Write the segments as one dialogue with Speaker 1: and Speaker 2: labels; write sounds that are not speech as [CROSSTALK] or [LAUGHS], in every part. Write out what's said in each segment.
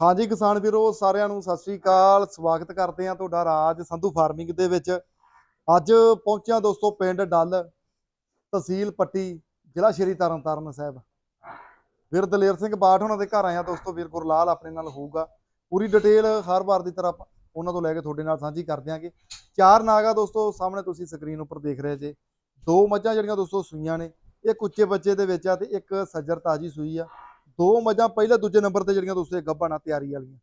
Speaker 1: ਹਾਂਜੀ ਕਿਸਾਨ ਵੀਰੋ, ਸਾਰਿਆਂ ਨੂੰ ਸਤਿ ਸ੍ਰੀ ਅਕਾਲ। ਸਵਾਗਤ ਕਰਦੇ ਹਾਂ ਤੁਹਾਡਾ ਰਾਜ ਸੰਧੂ ਫਾਰਮਿੰਗ ਦੇ ਵਿੱਚ। ਅੱਜ ਪਹੁੰਚਿਆ ਦੋਸਤੋ ਪਿੰਡ ਡੱਲ ਤਹਿਸੀਲ ਪੱਟੀ, ਜ਼ਿਲ੍ਹਾ ਸ਼੍ਰੀ ਤਰਨਤਾਰਨ ਸਾਹਿਬ। ਵੀਰ ਦਲੇਰ ਸਿੰਘ ਬਾਠ ਉਹਨਾਂ ਦੇ ਘਰ ਆਇਆ ਦੋਸਤੋ, ਵੀਰ ਗੁਰਲਾਲ ਆਪਣੇ ਨਾਲ ਹੋਊਗਾ। ਪੂਰੀ ਡਿਟੇਲ ਹਰ ਵਾਰ ਦੀ ਤਰ੍ਹਾਂ ਉਹਨਾਂ ਤੋਂ ਲੈ ਕੇ ਤੁਹਾਡੇ ਨਾਲ ਸਾਂਝੀ ਕਰ ਦਿਆਂਗੇ। ਚਾਰ ਨਾਗਾ ਦੋਸਤੋ, ਸਾਹਮਣੇ ਤੁਸੀਂ ਸਕਰੀਨ ਉੱਪਰ ਦੇਖ ਰਹੇ ਜੇ। ਦੋ ਮੱਝਾਂ ਜਿਹੜੀਆਂ ਦੋਸਤੋ ਸੂਈਆਂ ਨੇ, ਇੱਕ ਉੱਚੇ ਬੱਚੇ ਦੇ ਵਿੱਚ ਆ ਤੇ ਇੱਕ ਸੱਜਰ ਤਾਜੀ ਸੂਈ ਆ। ਦੋ ਮੱਝਾਂ ਪਹਿਲਾਂ ਦੂਜੇ ਨੰਬਰ ਤੇ ਜਿਹੜੀਆਂ ਦੋਸਤੋ ਗੱਭਣ ਆ ਤਿਆਰੀ ਵਾਲੀਆਂ।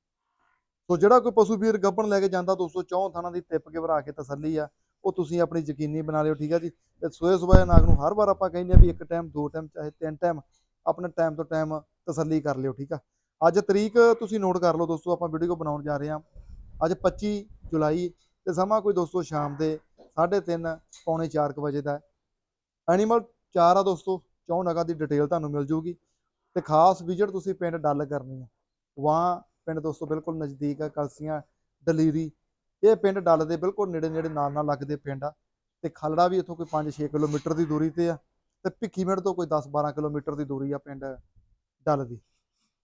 Speaker 1: ਸੋ ਜਿਹੜਾ ਕੋਈ ਪਸ਼ੂ ਵੀਰ ਗੱਭਣ ਲੈ ਕੇ ਜਾਂਦਾ ਦੋਸਤੋ ਚੌਂ ਥਾਣਾ ਦੀ ਟਿੱਪ ਕੇ ਭਰਾ ਕੇ ਤਸੱਲੀ ਆ, ਉਹ ਤੁਸੀਂ ਆਪਣੀ ਯਕੀਨੀ ਬਣਾ ਲਿਓ, ਠੀਕ ਆ ਜੀ? ਤੇ ਸੋਏ ਸੋਏ ਨਾਗ ਨੂੰ ਹਰ ਵਾਰ ਆਪਾਂ ਕਹਿੰਦੇ ਆ ਵੀ ਇੱਕ ਟਾਈਮ, ਦੋ ਟਾਈਮ, ਚਾਹੇ ਤਿੰਨ ਟਾਈਮ, ਆਪਣੇ ਟਾਈਮ ਤੋਂ ਟਾਈਮ ਤਸੱਲੀ ਕਰ ਲਿਓ, ਠੀਕ ਆ? ਅੱਜ ਤਰੀਕ ਤੁਸੀਂ ਨੋਟ ਕਰ ਲਓ ਦੋਸਤੋ, ਆਪਾਂ ਵੀਡੀਓ ਬਣਾਉਣ ਜਾ ਰਹੇ ਹਾਂ ਅੱਜ 25 ਜੁਲਾਈ ਤੇ ਸਮਾਂ ਕੋਈ ਦੋਸਤੋ ਸ਼ਾਮ ਦੇ 3:30 ਪੌਣੇ 4 ਵਜੇ ਦਾ ਐਨੀਮਲ ਚਾਰ ਆ ਦੋਸਤੋ, ਚੌਂ ਨਗਾਂ ਦੀ ਡਿਟੇਲ ਤੁਹਾਨੂੰ ਮਿਲ ਜੂਗੀ। ਤੇ ਖਾਸ ਵਿਜ਼ਿਟ ਤੁਸੀਂ ਪਿੰਡ ਡੱਲ ਕਰਨੀ ਹੈ ਵਾਂ ਪਿੰਡ ਦੋਸਤੋ ਬਿਲਕੁਲ ਨਜ਼ਦੀਕ ਆ, ਕਲਸੀਆਂ ਦਲੀਰੀ ਇਹ ਪਿੰਡ ਡੱਲ ਦੇ ਬਿਲਕੁਲ ਨੇੜੇ ਨੇੜੇ ਨਾਲ ਨਾਲ ਲੱਗਦੇ ਪਿੰਡ ਆ। ਤੇ ਖਲੜਾ ਵੀ ਇੱਥੋਂ ਕੋਈ 5-6 ਕਿਲੋਮੀਟਰ ਦੀ ਦੂਰੀ ਤੇ ਆ। ਤੇ ਭਿੱਖੀਵਿੰਡ ਤੋਂ ਕੋਈ 10-12 ਕਿਲੋਮੀਟਰ ਦੀ ਦੂਰੀ ਆ ਪਿੰਡ ਡੱਲ ਦੀ।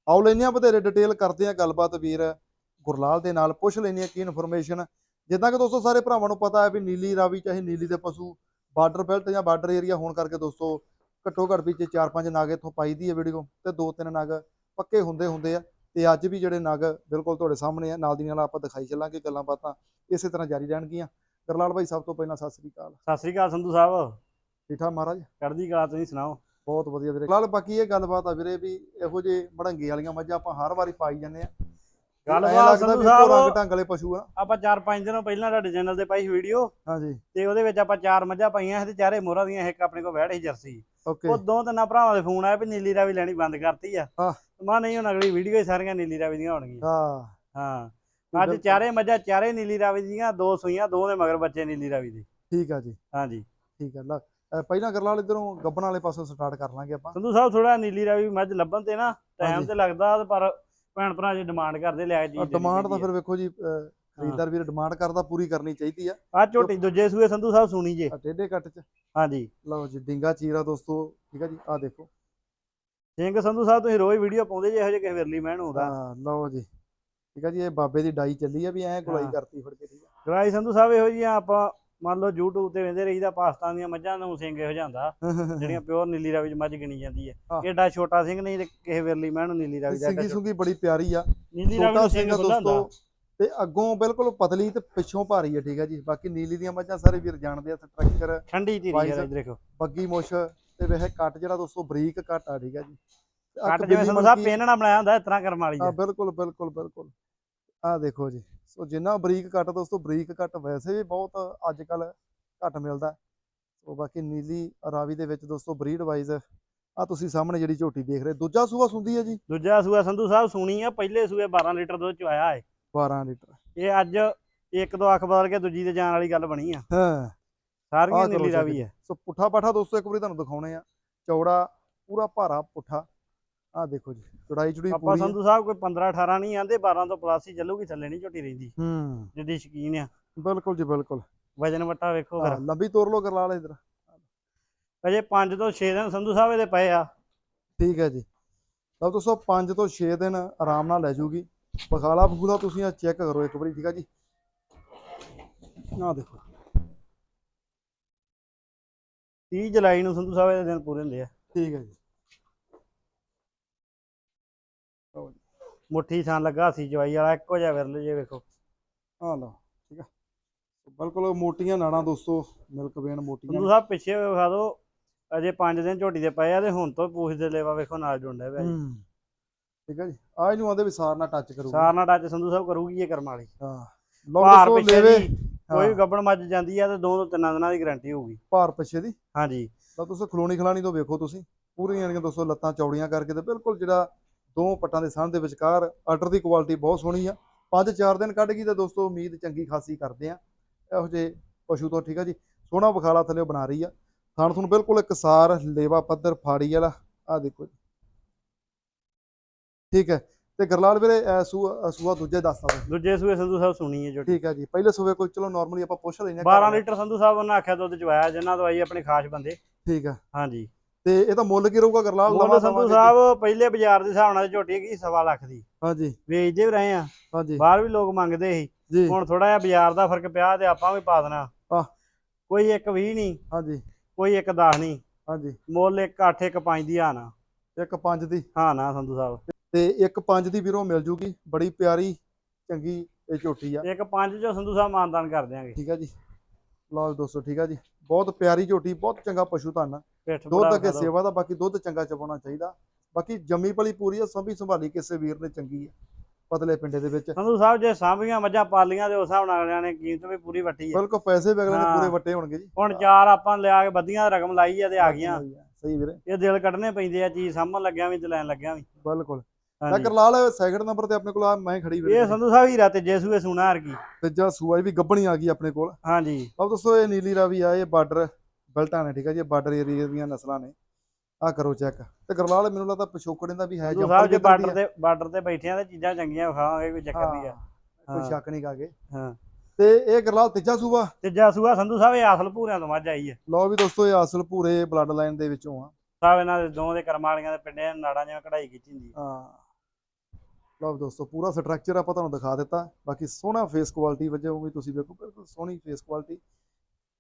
Speaker 1: ਆਓ ਲੈਂਦੇ ਆ ਵਧੇਰੇ ਡਿਟੇਲ ਕਰਦੇ ਆ ਗੱਲਬਾਤ ਵੀਰ ਗੁਰਲਾਲ ਦੇ ਨਾਲ। ਪੁੱਛ ਲੈਂਦੇ ਆ ਕੀ ਇਨਫੋਰਮੇਸ਼ਨ ਜਿੱਦਾਂ ਕਿ ਦੋਸਤੋ ਸਾਰੇ ਭਰਾਵਾਂ ਨੂੰ ਪਤਾ ਹੈ ਵੀ ਨੀਲੀ ਰਾਵੀ, ਚਾਹੇ ਨੀਲੀ ਦੇ ਪਸ਼ੂ ਬਾਰਡਰ ਬੈਲਟ ਜਾਂ ਬਾਰਡਰ ਏਰੀਆ ਹੋਣ ਕਰਕੇ ਦੋਸਤੋ ਘੱਟੋ ਘੱਟ ਵਿੱਚ 4-5 ਨਗ ਇੱਥੋਂ ਪਾਈ ਦੀ ਹੈ ਵੀਡੀਓ ਤੇ ਦੋ ਤਿੰਨ ਨਗ ਪੱਕੇ ਹੁੰਦੇ ਹੁੰਦੇ ਆ ਤੇ ਅੱਜ ਵੀ ਜਿਹੜੇ ਨਗ ਬਿਲਕੁਲ ਤੁਹਾਡੇ ਸਾਹਮਣੇ ਆ ਨਾਲ ਦੀ ਨਾਲ ਆਪਾਂ ਦਿਖਾਈ ਚੱਲਾਂਗੇ ਗੱਲਾਂ ਬਾਤਾਂ ਇਸੇ ਤਰ੍ਹਾਂ ਜਾਰੀ ਰਹਿਣਗੀਆਂ। ਕਰਲਾਲ ਭਾਈ ਸਭ ਤੋਂ ਪਹਿਲਾਂ ਸਤਿ ਸ੍ਰੀ ਅਕਾਲ।
Speaker 2: ਸਤਿ ਸ੍ਰੀ ਅਕਾਲ ਸੰਧੂ ਸਾਹਿਬ।
Speaker 1: ਠੀਕ ਠਾਕ ਮਹਾਰਾਜ?
Speaker 2: ਚੜ੍ਹਦੀ ਕਲਾ ਤੁਸੀਂ ਸੁਣਾਓ?
Speaker 1: ਬਹੁਤ ਵਧੀਆ ਵੀਰੇ। ਲਾਲ ਬਾਕੀ ਇਹ ਗੱਲਬਾਤ ਆ ਵੀਰੇ ਵੀ ਇਹੋ ਜਿਹੇ ਮੜੰਗੇ ਵਾਲੀਆਂ ਮੱਝਾਂ ਆਪਾਂ ਹਰ ਵਾਰੀ ਪਾਈ ਜਾਂਦੇ ਆ।
Speaker 2: ਗੱਲਬਾਤ
Speaker 1: ਲੱਗਦਾ
Speaker 2: ਸੰਧੂ
Speaker 1: ਵੀ ਇੱਕੋ ਰੰਗ
Speaker 2: ਸਾਹਿਬ
Speaker 1: ਢੰਗ ਵਾਲੇ ਪਸ਼ੂ ਆ।
Speaker 2: ਆਪਾਂ 4-5 ਦਿਨੋਂ ਪਹਿਲਾਂ ਤੁਹਾਡੇ ਚੈਨਲ ਤੇ ਪਾਈ ਵੀਡੀਓ
Speaker 1: ਹਾਂਜੀ।
Speaker 2: ਤੇ ਉਹਦੇ ਵਿੱਚ ਆਪਾਂ ਚਾਰ ਮੱਝਾਂ ਪਾਈਆਂ ਸੀ ਤੇ ਚਾਰੇ ਮੋਹਰਾਂ ਦੀਆਂ ਇੱਕ ਆਪਣੇ ਕੋਲ ਵੈੜ ਸੀ ਜਰਸੀ। ਉਹ ਦੋ ਤਿੰਨਾਂ ਭਰਾਵਾਂ ਦੇ ਫੋਨ ਆਇਆ ਵੀ ਨੀਲੀ ਰਾਵੀ ਲੈਣੀ ਬੰਦ ਕਰਤੀ ਆ।
Speaker 1: ਹਾਂ।
Speaker 2: ਮੈਂ ਨਹੀਂ ਹੁਣ ਅਗਲੀ ਵੀਡੀਓ ਹੀ ਸਾਰੀਆਂ ਨੀਲੀ ਰਾਵੀ ਦੀਆਂ ਹੋਣਗੀਆਂ।
Speaker 1: ਹਾਂ।
Speaker 2: ਹਾਂ। ਅੱਜ। ਚਾਰੇ ਮੱਝਾਂ ਚਾਰੇ ਨੀਲੀ ਰਾਵੀ ਦੀਆਂ ਦੋ ਸੂਈਆਂ ਦੋ ਦੇ ਮਗਰ ਬੱਚੇ ਨੀਲੀ ਰਾਵੀ ਦੇ।
Speaker 1: ਠੀਕ ਆ ਜੀ।
Speaker 2: ਹਾਂਜੀ।
Speaker 1: ਠੀਕ ਆ। ਲਾ ਪਹਿਲਾਂ ਕਰਲਾਲ ਇਧਰੋਂ ਗੱਬਣ ਵਾਲੇ ਪਾਸੋਂ ਸਟਾਰਟ ਕਰ ਲਾਂਗੇ ਆਪਾਂ।
Speaker 2: ਸੰਧੂ ਸਾਹਿਬ ਥੋੜਾ ਨੀਲੀ ਰਾਵੀ ਮੱਝ ਲੱਭਣ ਤੇ ਨਾ ਟਾਈਮ। ਤੇ ਲੱਗਦਾ ਪਰ ਭੈਣ ਭਰਾ ਜੀ ਡਿਮਾਂਡ ਕਰਦੇ ਲਿਆ ਜੀ
Speaker 1: ਡਿਮਾਂਡ ਤਾਂ ਫਿਰ ਵੇਖੋ ਜੀ ਖਰੀਦਦਾਰ ਵੀਰ ਡਿਮਾਂਡ ਕਰਦਾ ਪੂਰੀ ਕਰਨੀ ਚਾਹੀਦੀ ਆ।
Speaker 2: ਆ ਝੋਟੀ ਦੂਜੇ ਸੂਏ ਸੰਧੂ ਸਾਹਿਬ ਸੁਣੀ ਜੇ।
Speaker 1: ਟੇਢੇ ਕੱਟ ਚ।
Speaker 2: ਹਾਂਜੀ।
Speaker 1: ਲਓ ਜੀ ਡਿੰਗਾ ਚੀਰਾ ਦੋਸਤੋ ਠੀਕ ਆ ਜੀ ਆ ਦੇਖੋ।
Speaker 2: ਸਿੰਘ ਸੰਧੂ ਸਾਹਿਬ ਤੁਸੀਂ ਰੋਜ਼ ਵੀਡੀਓ ਪਾਉਂਦੇ ਜੇ ਇਹੋ ਜਿਹੇ ਕਿਸੇ ਵਿਰਲੀ ਮਹਿਣ ਹੁੰਦਾ
Speaker 1: ਹਾਂ ਲਓ ਜੀ। ਠੀਕ ਆ ਜੀ ਇਹ ਬਾਬੇ ਦੀ ਡਾਈ ਚੱਲੀ ਆ ਵੀ ਐਂ ਗੁਲਾਈ। ਕਰਤੀ ਫੜ ਕੇ ਠੀਕ ਆ।
Speaker 2: ਗਰਾਈ ਸੰਧੂ ਸਾਹਿਬ ਇਹੋ ਜਿਹੀਆਂ ਆਪਾਂ ਮੰਨ ਲਓ YouTube ਤੇ ਵੇਂਦੇ ਰਹੀਦਾ ਪਾਕਿਸਤਾਨ ਦੀਆਂ ਮੱਝਾਂ ਨੂੰ ਸਿੰਘ ਇਹੋ ਜਿਹਾ ਹੁੰਦਾ [LAUGHS] ਜਿਹੜੀਆਂ ਪਿਓਰ ਨੀਲੀ ਰਾਵੀ ਚ ਮੱਝ ਗਿਣੀ ਜਾਂਦੀ
Speaker 1: ਹਾਂ।
Speaker 2: ਏਡਾ ਛੋਟਾ ਸਿੰਘ ਨਹੀਂ ਤੇ ਕਿਸੇ ਵਿਰਲੀ ਮਹਿਣ ਨੂੰ ਨੀਲੀ ਰਾਵੀ ਦਾ
Speaker 1: ਸਿੰਗੀ ਸੁੰਗੀ ਬੜੀ ਪਿਆਰੀ ਆ।
Speaker 2: ਨੀਲੀ ਰਾਵੀ
Speaker 1: ਸਿੰਘ ਆ ਦੋਸਤੋ ਤੇ ਅੱਗੋਂ ਬਿਲਕੁਲ ਪਤਲੀ ਤੇ ਪਿੱਛੋਂ ਭਾਰੀ ਆ ਠੀਕ ਆ ਜੀ। ਬਾਕੀ ਨੀਲੀ ਦੀਆਂ ਮੱਝਾਂ ਸਾਰੇ ਵੀਰ ਜਾਣਦੇ ਆ ਸਟਰਕਚਰ
Speaker 2: ਠੰਡੀ ਧੀਰੀ ਇੱਧਰ ਦੇਖੋ।
Speaker 1: ਬੱਗੀ ਮੁੱਛ ਤੇ ਵੇਖ ਕੱਟ ਜਿਹੜਾ ਦੋਸਤੋ ਬਰੀਕ ਕੱਟ ਆ ਠੀਕ ਆ ਜੀ।
Speaker 2: ਕੱਟ ਜਿਵੇਂ
Speaker 1: ਮਲਕੀ-
Speaker 2: ਪੇਨਣਾ ਬਣਾਇਆ ਹੁੰਦਾ ਇਸ ਤਰ੍ਹਾਂ ਕਰਮ ਵਾਲੀ
Speaker 1: ਆ। ਬਿਲਕੁਲ ਬਿਲਕੁਲ ਬਿਲਕੁਲ। ਆ ਦੇਖੋ ਜੀ ਸੋ ਜਿੰਨਾ ਬਰੀਕ ਕੱਟ ਦੋਸਤੋ ਬਰੀਕ ਕੱਟ ਵੈਸੇ ਵੀ ਬਹੁਤ ਅੱਜ ਕੱਲ ਘੱਟ ਮਿਲਦਾ ਸੋ ਬਾਕੀ ਨੀਲੀ ਰਾਵੀ ਦੇ ਵਿੱਚ ਦੋਸਤੋ ਬਰੀਡ ਵਾਈਜ਼ ਆ ਤੁਸੀਂ ਸਾਹਮਣੇ ਜਿਹੜੀ ਝੋਟੀ ਦੇਖ ਰਹੇ ਦੂਜਾ ਸੂਆ ਸੁੰਦੀ ਹੈ ਜੀ?
Speaker 2: ਦੂਜਾ ਸੂਆ ਸੰਧੂ ਸਾਹਿਬ ਸੁਣੀ ਆ ਪਹਿਲੇ ਸੂਏ 12 ਲੀਟਰ ਦੁੱਧ ਚ ਆਇਆ ਹੈ
Speaker 1: 12 ਲੀਟਰ।
Speaker 2: ਇਹ ਅੱਜ ਇੱਕ ਦੋ ਅੱਖ ਬਦਲ ਕੇ ਦੂਜੀ ਤੇ ਜਾਣ ਵਾਲੀ ਗੱਲ ਬਣੀ ਆ।
Speaker 1: ਹਾਂ।
Speaker 2: ਸਾਰੀਆਂ ਨੀਲੀ ਰਾਵੀ ਹੈ
Speaker 1: ਸੋ ਪੁੱਠਾ ਪਾਠਾ ਦੋਸਤੋ ਇੱਕ ਵਾਰੀ ਤੁਹਾਨੂੰ ਦਿਖਾਉਣੇ ਆ। ਚੌੜਾ ਪੂਰਾ ਭਾਰਾ ਪੁੱਠਾ। ਆ ਦੇਖੋ ਜੀ ਚੜਾਈ ਚੁੜੀ
Speaker 2: ਆਪਾਂ
Speaker 1: ਪੂਰੀ ਆ।
Speaker 2: ਸੰਧੂ ਸਾਹਿਬ ਕੋਈ 15 18 ਨਹੀਂ ਆਂਦੇ 12 ਤੋਂ ਪਲੱਸ ਹੀ ਚੱਲੂਗੀ ਥੱਲੇ ਨਹੀਂ ਝੋਟੀ ਰਹਿੰਦੀ।
Speaker 1: ਹੂੰ।
Speaker 2: ਜਿੱਦੀ ਸ਼ਕੀਨ ਆ।
Speaker 1: ਬਿਲਕੁਲ ਜੀ ਬਿਲਕੁਲ।
Speaker 2: ਵਜਨ ਵਟਾ ਵੇਖੋ ਫਿਰ।
Speaker 1: ਹਾਂ, ਲੰਬੀ ਤੋਰ ਲੋ ਕਰਲਾ ਲੈ ਇਧਰ।
Speaker 2: ਅਜੇ 5 ਤੋਂ 6 ਦਿਨ ਸੰਧੂ ਸਾਹਿਬ ਇਹਦੇ ਪਏ ਆ।
Speaker 1: ਠੀਕ ਹੈ ਜੀ। ਲਓ ਦੋਸਤੋ 5 ਤੋਂ 6 ਦਿਨ ਆਰਾਮ ਨਾਲ ਲੈ ਜੂਗੀ। ਬਖਾਲਾ ਬਖੂਲਾ ਤੁਸੀਂ ਆ ਚੈੱਕ ਕਰੋ ਇੱਕ ਵਾਰੀ ਠੀਕ ਆ ਜੀ? ਆ ਦੇਖੋ।
Speaker 2: 30 ਜੁਲਾਈ ਨੂੰ ਸੰਧੂ ਸਾਹਿਬ ਇਹਦੇ ਦਿਨ ਪੂਰੇ ਹੁੰਦੇ ਆ।
Speaker 1: ਠੀਕ ਹੈ ਜੀ।
Speaker 2: ਮੁੱਠੀ ਥਾਂ ਲੱਗਾ ਸੀ ਜਵਾਈ ਵਾਲਾ ਇੱਕੋ ਜਿਹਾ ਵਿਰਲੇ ਜੇ ਵੇਖੋ।
Speaker 1: ਆ ਲਓ ਠੀਕ ਆ। ਬਿਲਕੁਲ ਮੋਟੀਆਂ ਨਾੜਾਂ ਦੋਸਤੋ ਮਿਲਕ ਵੇਨ ਮੋਟੀਆਂ।
Speaker 2: ਸੰਧੂ ਸਾਹਿਬ ਪਿੱਛੇ ਵਿਖਾ ਦਿਓ ਅਜੇ 5 ਦਿਨ ਝੋਟੀ ਦੇ ਪਏ ਆ ਤੇ ਹੁਣ ਤੋਂ ਪੁੱਛਦੇ ਲੈਵਾ ਵੇਖੋ ਨਾਲ ਜੁੰਡਾ ਪਿਆ ਜੀ।
Speaker 1: ਹੂੰ ਠੀਕ ਹੈ ਜੀ। ਆ ਇਹਨੂੰ ਆਂਦੇ ਵੀ ਸਾਰ ਨਾਲ ਟੱਚ ਕਰੂਗਾ।
Speaker 2: ਸਾਰ ਨਾਲ ਟੱਚ ਸੰਧੂ ਸਾਹਿਬ ਕਰੂਗੀ ਇਹ ਕਰਮ ਵਾਲੀ।
Speaker 1: ਹਾਂ ਲਓ
Speaker 2: ਭਾਰ
Speaker 1: ਦੋਸਤੋ
Speaker 2: ਪਿੱਛੇ
Speaker 1: ਲੈਵੇ
Speaker 2: ਦੀ ਕੋਈ ਗੱਬਣ ਮੱਝ ਜਾਂਦੀ ਆ ਤੇ ਦੋ ਤੋਂ ਤਿੰਨਾਂ ਦਿਨਾਂ ਦੀ ਗਾਰੰਟੀ ਹੋਊਗੀ।
Speaker 1: ਭਾਰ ਪਿੱਛੇ ਦੀ।
Speaker 2: ਹਾਂਜੀ।
Speaker 1: ਤਾਂ ਤੁਸੀਂ ਖਲੋਣੀ ਖਲਾਣੀ ਤੋਂ ਵੇਖੋ ਤੁਸੀਂ। ਪੂਰੀਆਂ ਜਿਹੜੀਆਂ ਦੋਸਤੋ ਲੱਤਾਂ ਚੌੜੀਆਂ ਕਰਕੇ ਤੇ ਬਿਲਕੁਲ ਜਿਹੜਾ ਦੋ ਪੱਟਾਂ ਦੇ ਸੰਨ ਦੇ ਵਿਚਕਾਰ ਆਰਡਰ ਦੀ ਕੁਆਲਿਟੀ ਬਹੁਤ ਸੋਹਣੀ ਆ। ਪੰਜ ਚਾਰ ਦਿਨ ਕੱਢ ਗਈ ਤੇ ਦੋਸਤੋ ਉਮੀਦ ਚੰਗੀ ਖਾਸੀ ਕਰਦੇ ਆ। ਇਹੋ ਜਿਹੇ ਪਸ਼ੂ ਤੋਂ ਠੀਕ ਆ ਜੀ। ਸੋਹਣਾ ਬਖਾਲਾ ਥੱਲੇ ਬਣਾ ਰਹੀ ਆ। ਥਣ ਤੁਹਾਨੂੰ ਬਿਲਕੁਲ ਇੱਕ ਸਾਰ ਲੇਵਾ ਪੱਧਰ ਫਾੜੀ ਵਾਲਾ। ਆ ਦੇਖੋ ਜੀ। ਠੀਕ ਹੈ ਤੇ ਗਰਲਾਲ ਵੀਰੇ ਸੂਆ ਸੂਆ ਦੂਜੇ ਦੱਸਦਾ ਤੁਸੀਂ।
Speaker 2: ਦੂਜੇ ਸੂਏ ਸੰਧੂ ਸਾਹਿਬ ਸੁਣੀ ਹੈ ਝੋਟੀ
Speaker 1: ਠੀਕ ਹੈ ਜੀ। ਪਹਿਲੇ ਸੂਏ ਕੋਲ ਚਲੋ ਨਾਰਮਲੀ ਆਪਾਂ ਪੁੱਛ ਲੈਂਦੇ
Speaker 2: 12 ਲੀਟਰ ਸੰਧੂ ਸਾਹਿਬ ਉਹਨਾਂ ਆਖਿਆ ਦੁੱਧ ਚਵਾਇਆ ਜਿਨ੍ਹਾਂ ਦਵਾਈ ਆਪਣੇ ਖਾਸ ਬੰਦੇ।
Speaker 1: ਠੀਕ ਆ।
Speaker 2: ਹਾਂਜੀ।
Speaker 1: ਤੇ ਇਹ ਤਾਂ ਮੁੱਲ ਕੀ ਰਹੂਗਾ ਗਰਲਾਲ
Speaker 2: ਮੁੱਲ ਸੰਧੂ
Speaker 1: ਦਵਾਂਗੇ ਜੀ।
Speaker 2: ਸਾਹਿਬ ਪਹਿਲੇ ਬਾਜ਼ਾਰ ਦੇ ਹਿਸਾਬ ਨਾਲ ਝੋਟੀ ਹੈਗੀ ਸਵਾ ਲੱਖ ਦੀ।
Speaker 1: ਹਾਂਜੀ।
Speaker 2: ਵੇਚਦੇ ਵੀ ਰਹੇ ਆ।
Speaker 1: ਹਾਂਜੀ।
Speaker 2: ਬਾਹਰ ਵੀ ਲੋਕ ਮੰਗਦੇ ਸੀ।
Speaker 1: ਜੀ।
Speaker 2: ਹੁਣ ਥੋੜਾ ਜਿਹਾ ਬਾਜ਼ਾਰ ਦਾ ਫ਼ਰਕ ਪਿਆ ਤੇ ਆਪਾਂ ਵੀ ਪਾ ਦੇਣਾ।
Speaker 1: ਆਹ।
Speaker 2: ਕੋਈ ਇੱਕ 20 ਨਹੀਂ।
Speaker 1: ਹਾਂਜੀ।
Speaker 2: ਕੋਈ ਇੱਕ 10 ਨਹੀਂ।
Speaker 1: ਹਾਂਜੀ।
Speaker 2: ਮੁੱਲ ਇੱਕ 8 ਇੱਕ 5 ਦੀ ਆ। ਨਾ
Speaker 1: ਇੱਕ ਪੰਜ ਦੀ।
Speaker 2: ਹਾਂ ਨਾ ਸੰਧੂ ਸਾਹਿਬ।
Speaker 1: ਤੇ ਇੱਕ ਪੰਜ ਦੀ ਵੀਰੋ ਮਿਲ ਜੂਗੀ। ਬੜੀ ਪਿਆਰੀ ਚੰਗੀ ਇਹ ਝੋਟੀ ਆ।
Speaker 2: ਇੱਕ 5 ਚੋਂ ਸੰਧੂ ਸਾਹਿਬ ਮਾਨਦਾਨ ਕਰ ਦਿਆਂਗੇ।
Speaker 1: ਠੀਕ ਆ ਜੀ। ਲਓ ਦੋਸਤੋ ਠੀਕ ਆ ਜੀ। ਬਹੁਤ ਪਿਆਰੀ ਝੋਟੀ ਬਹੁਤ ਚੰਗਾ ਪਸ਼ੂ ਧਨ ਦੁੱਧ ਅੱਗੇ। ਸੇਵਾ ਦਾ ਬਾਕੀ ਦੁੱਧ ਚੰਗਾ ਚਪਾਉਣਾ ਚਾਹੀਦਾ। ਬਾਕੀ ਜੰਮੀ ਪਲੀ ਪੂਰੀ ਆ ਸੰਭੀ ਸੰਭਾਲੀ ਕਿਸੇ ਵੀਰ ਨੇ ਚੰਗੀ ਆ ਪਤਲੇ ਪਿੰਡੇ ਦੇ ਵਿੱਚ।
Speaker 2: ਸੰਧੂ ਸਾਹਿਬ ਜੇ ਸਾਂਭੀਆਂ ਮੱਝਾਂ ਪਾਲੀਆਂ ਦੇ ਉਸ ਹਿਸਾਬ ਨਾਲ ਅਗਲਿਆਂ ਨੇ ਕੀਮਤ ਵੀ ਪੂਰੀ ਵੱਟੀ ਹੈ
Speaker 1: ਬਿਲਕੁਲ ਪੈਸੇ ਵੀ ਅਗਲੇ ਨੇ। ਪੂਰੇ ਵੱਟੇ ਹੋਣਗੇ ਜੀ।
Speaker 2: ਹੁਣ ਚਾਰ ਆਪਾਂ ਲਿਆ ਕੇ ਬੱਦੀਆਂ ਰਕਮ ਲਾਈ ਆ ਤੇ ਆ ਗਈਆਂ।
Speaker 1: ਸਹੀ ਵੀਰੇ।
Speaker 2: ਇਹ ਦਿਲ ਕੱਢਣੇ ਪੈਂਦੇ ਆ ਚੀਜ਼ ਸਾਂਭਣ ਲੱਗਿਆ ਵੀ ਤੇ ਲੈਣ ਲੱਗਿਆ ਵੀ।
Speaker 1: ਬਿਲਕੁਲ। ਮੈਂ
Speaker 2: ਹਾਂਜੀ।
Speaker 1: ਕਰਲਾਲ ਸੈਕਿੰਡ ਨੰਬਰ ਤੇ ਆਪਣੇ ਕੋਲ ਆ ਮੈਂ ਖੜੀ
Speaker 2: ਇਹ
Speaker 1: ਵੀਰੇ
Speaker 2: ਸੰਧੂ ਸਾਹਿਬ ਹੀਰਾ ਤੇ ਜੇਸੂਏ ਸੁਣਾ ਹਰ ਕੀ
Speaker 1: ਤੀਜਾ ਸੂਆ ਇਹ ਵੀ ਗੱਬਣੀ ਆ ਗਈ ਆਪਣੇ ਕੋਲ।
Speaker 2: ਹਾਂਜੀ।
Speaker 1: ਆਪ ਦੱਸੋ ਇਹ ਨੀਲੀ ਰਾਵੀ ਆ ਇਹ ਬਾਰਡਰ ਬਲਟਾਂ ਨੇ ਠੀਕ ਆ ਜੀ ਬਾਰਡਰ ਏਰੀਆ ਦੀਆਂ ਨਸਲਾਂ ਨੇ। ਆ ਕਰੋ ਚੈੱਕ ਤੇ ਗਰਲਾਲ ਮੈਨੂੰ ਲੱਗਦਾ ਪਿਛੋਕੜੇ ਦਾ ਵੀ ਹੈ ਜੰਪਲ
Speaker 2: ਸਾਹਿਬ ਜੇ ਬਾਰਡਰ। ਤੇ ਬਾਰਡਰ ਤੇ ਬੈਠੇ ਆ ਤੇ ਚੀਜ਼ਾਂ ਚੰਗੀਆਂ ਵਿਖਾਵਾਂਗੇ ਕੋਈ ਚੱਕਰ ਨਹੀਂ ਆ।
Speaker 1: ਕੋਈ। ਸ਼ੱਕ ਨਹੀਂ ਕਾਗੇ
Speaker 2: ਹਾਂ।
Speaker 1: ਤੇ ਇਹ ਗਰਲਾਲ ਤੀਜਾ ਸੂਆ।
Speaker 2: ਤੀਜਾ ਸੂਆ ਸੰਧੂ ਸਾਹਿਬ ਇਹ ਅਸਲ ਭੂਰਿਆਂ ਤੋਂ ਮੱਝ ਆਈ ਹੈ
Speaker 1: ਲਓ ਵੀ ਦੋਸਤੋ ਇਹ ਅਸਲ ਭੂਰੇ ਬਲੱਡ ਲਾਈਨ ਦੇ ਵਿੱਚੋਂ ਆ।
Speaker 2: ਸਾਹਿਬ ਇਹਨਾਂ ਦੇ ਦੋਵਾਂ ਦੇ ਕਰਮ ਵਾਲੀਆਂ ਦੇ ਪਿੰਡੇ ਨਾੜਾਂ ਜਿਵੇਂ ਕਢਾਈ ਕੀਤੀ ਹੁੰਦੀ ਹੈ
Speaker 1: ਹਾਂ। ਲਓ ਦੋਸਤੋ, ਪੂਰਾ ਸਟਰਕਚਰ ਆਪਾਂ ਤੁਹਾਨੂੰ ਦਿਖਾ ਦਿੱਤਾ। ਬਾਕੀ ਸੋਹਣਾ ਫੇਸ ਕੁਆਲਿਟੀ ਵਜੋਂ ਵੀ ਤੁਸੀਂ ਵੇਖੋ, ਬਿਲਕੁਲ ਸੋਹਣੀ ਫੇਸ ਕੁਆਲਿਟੀ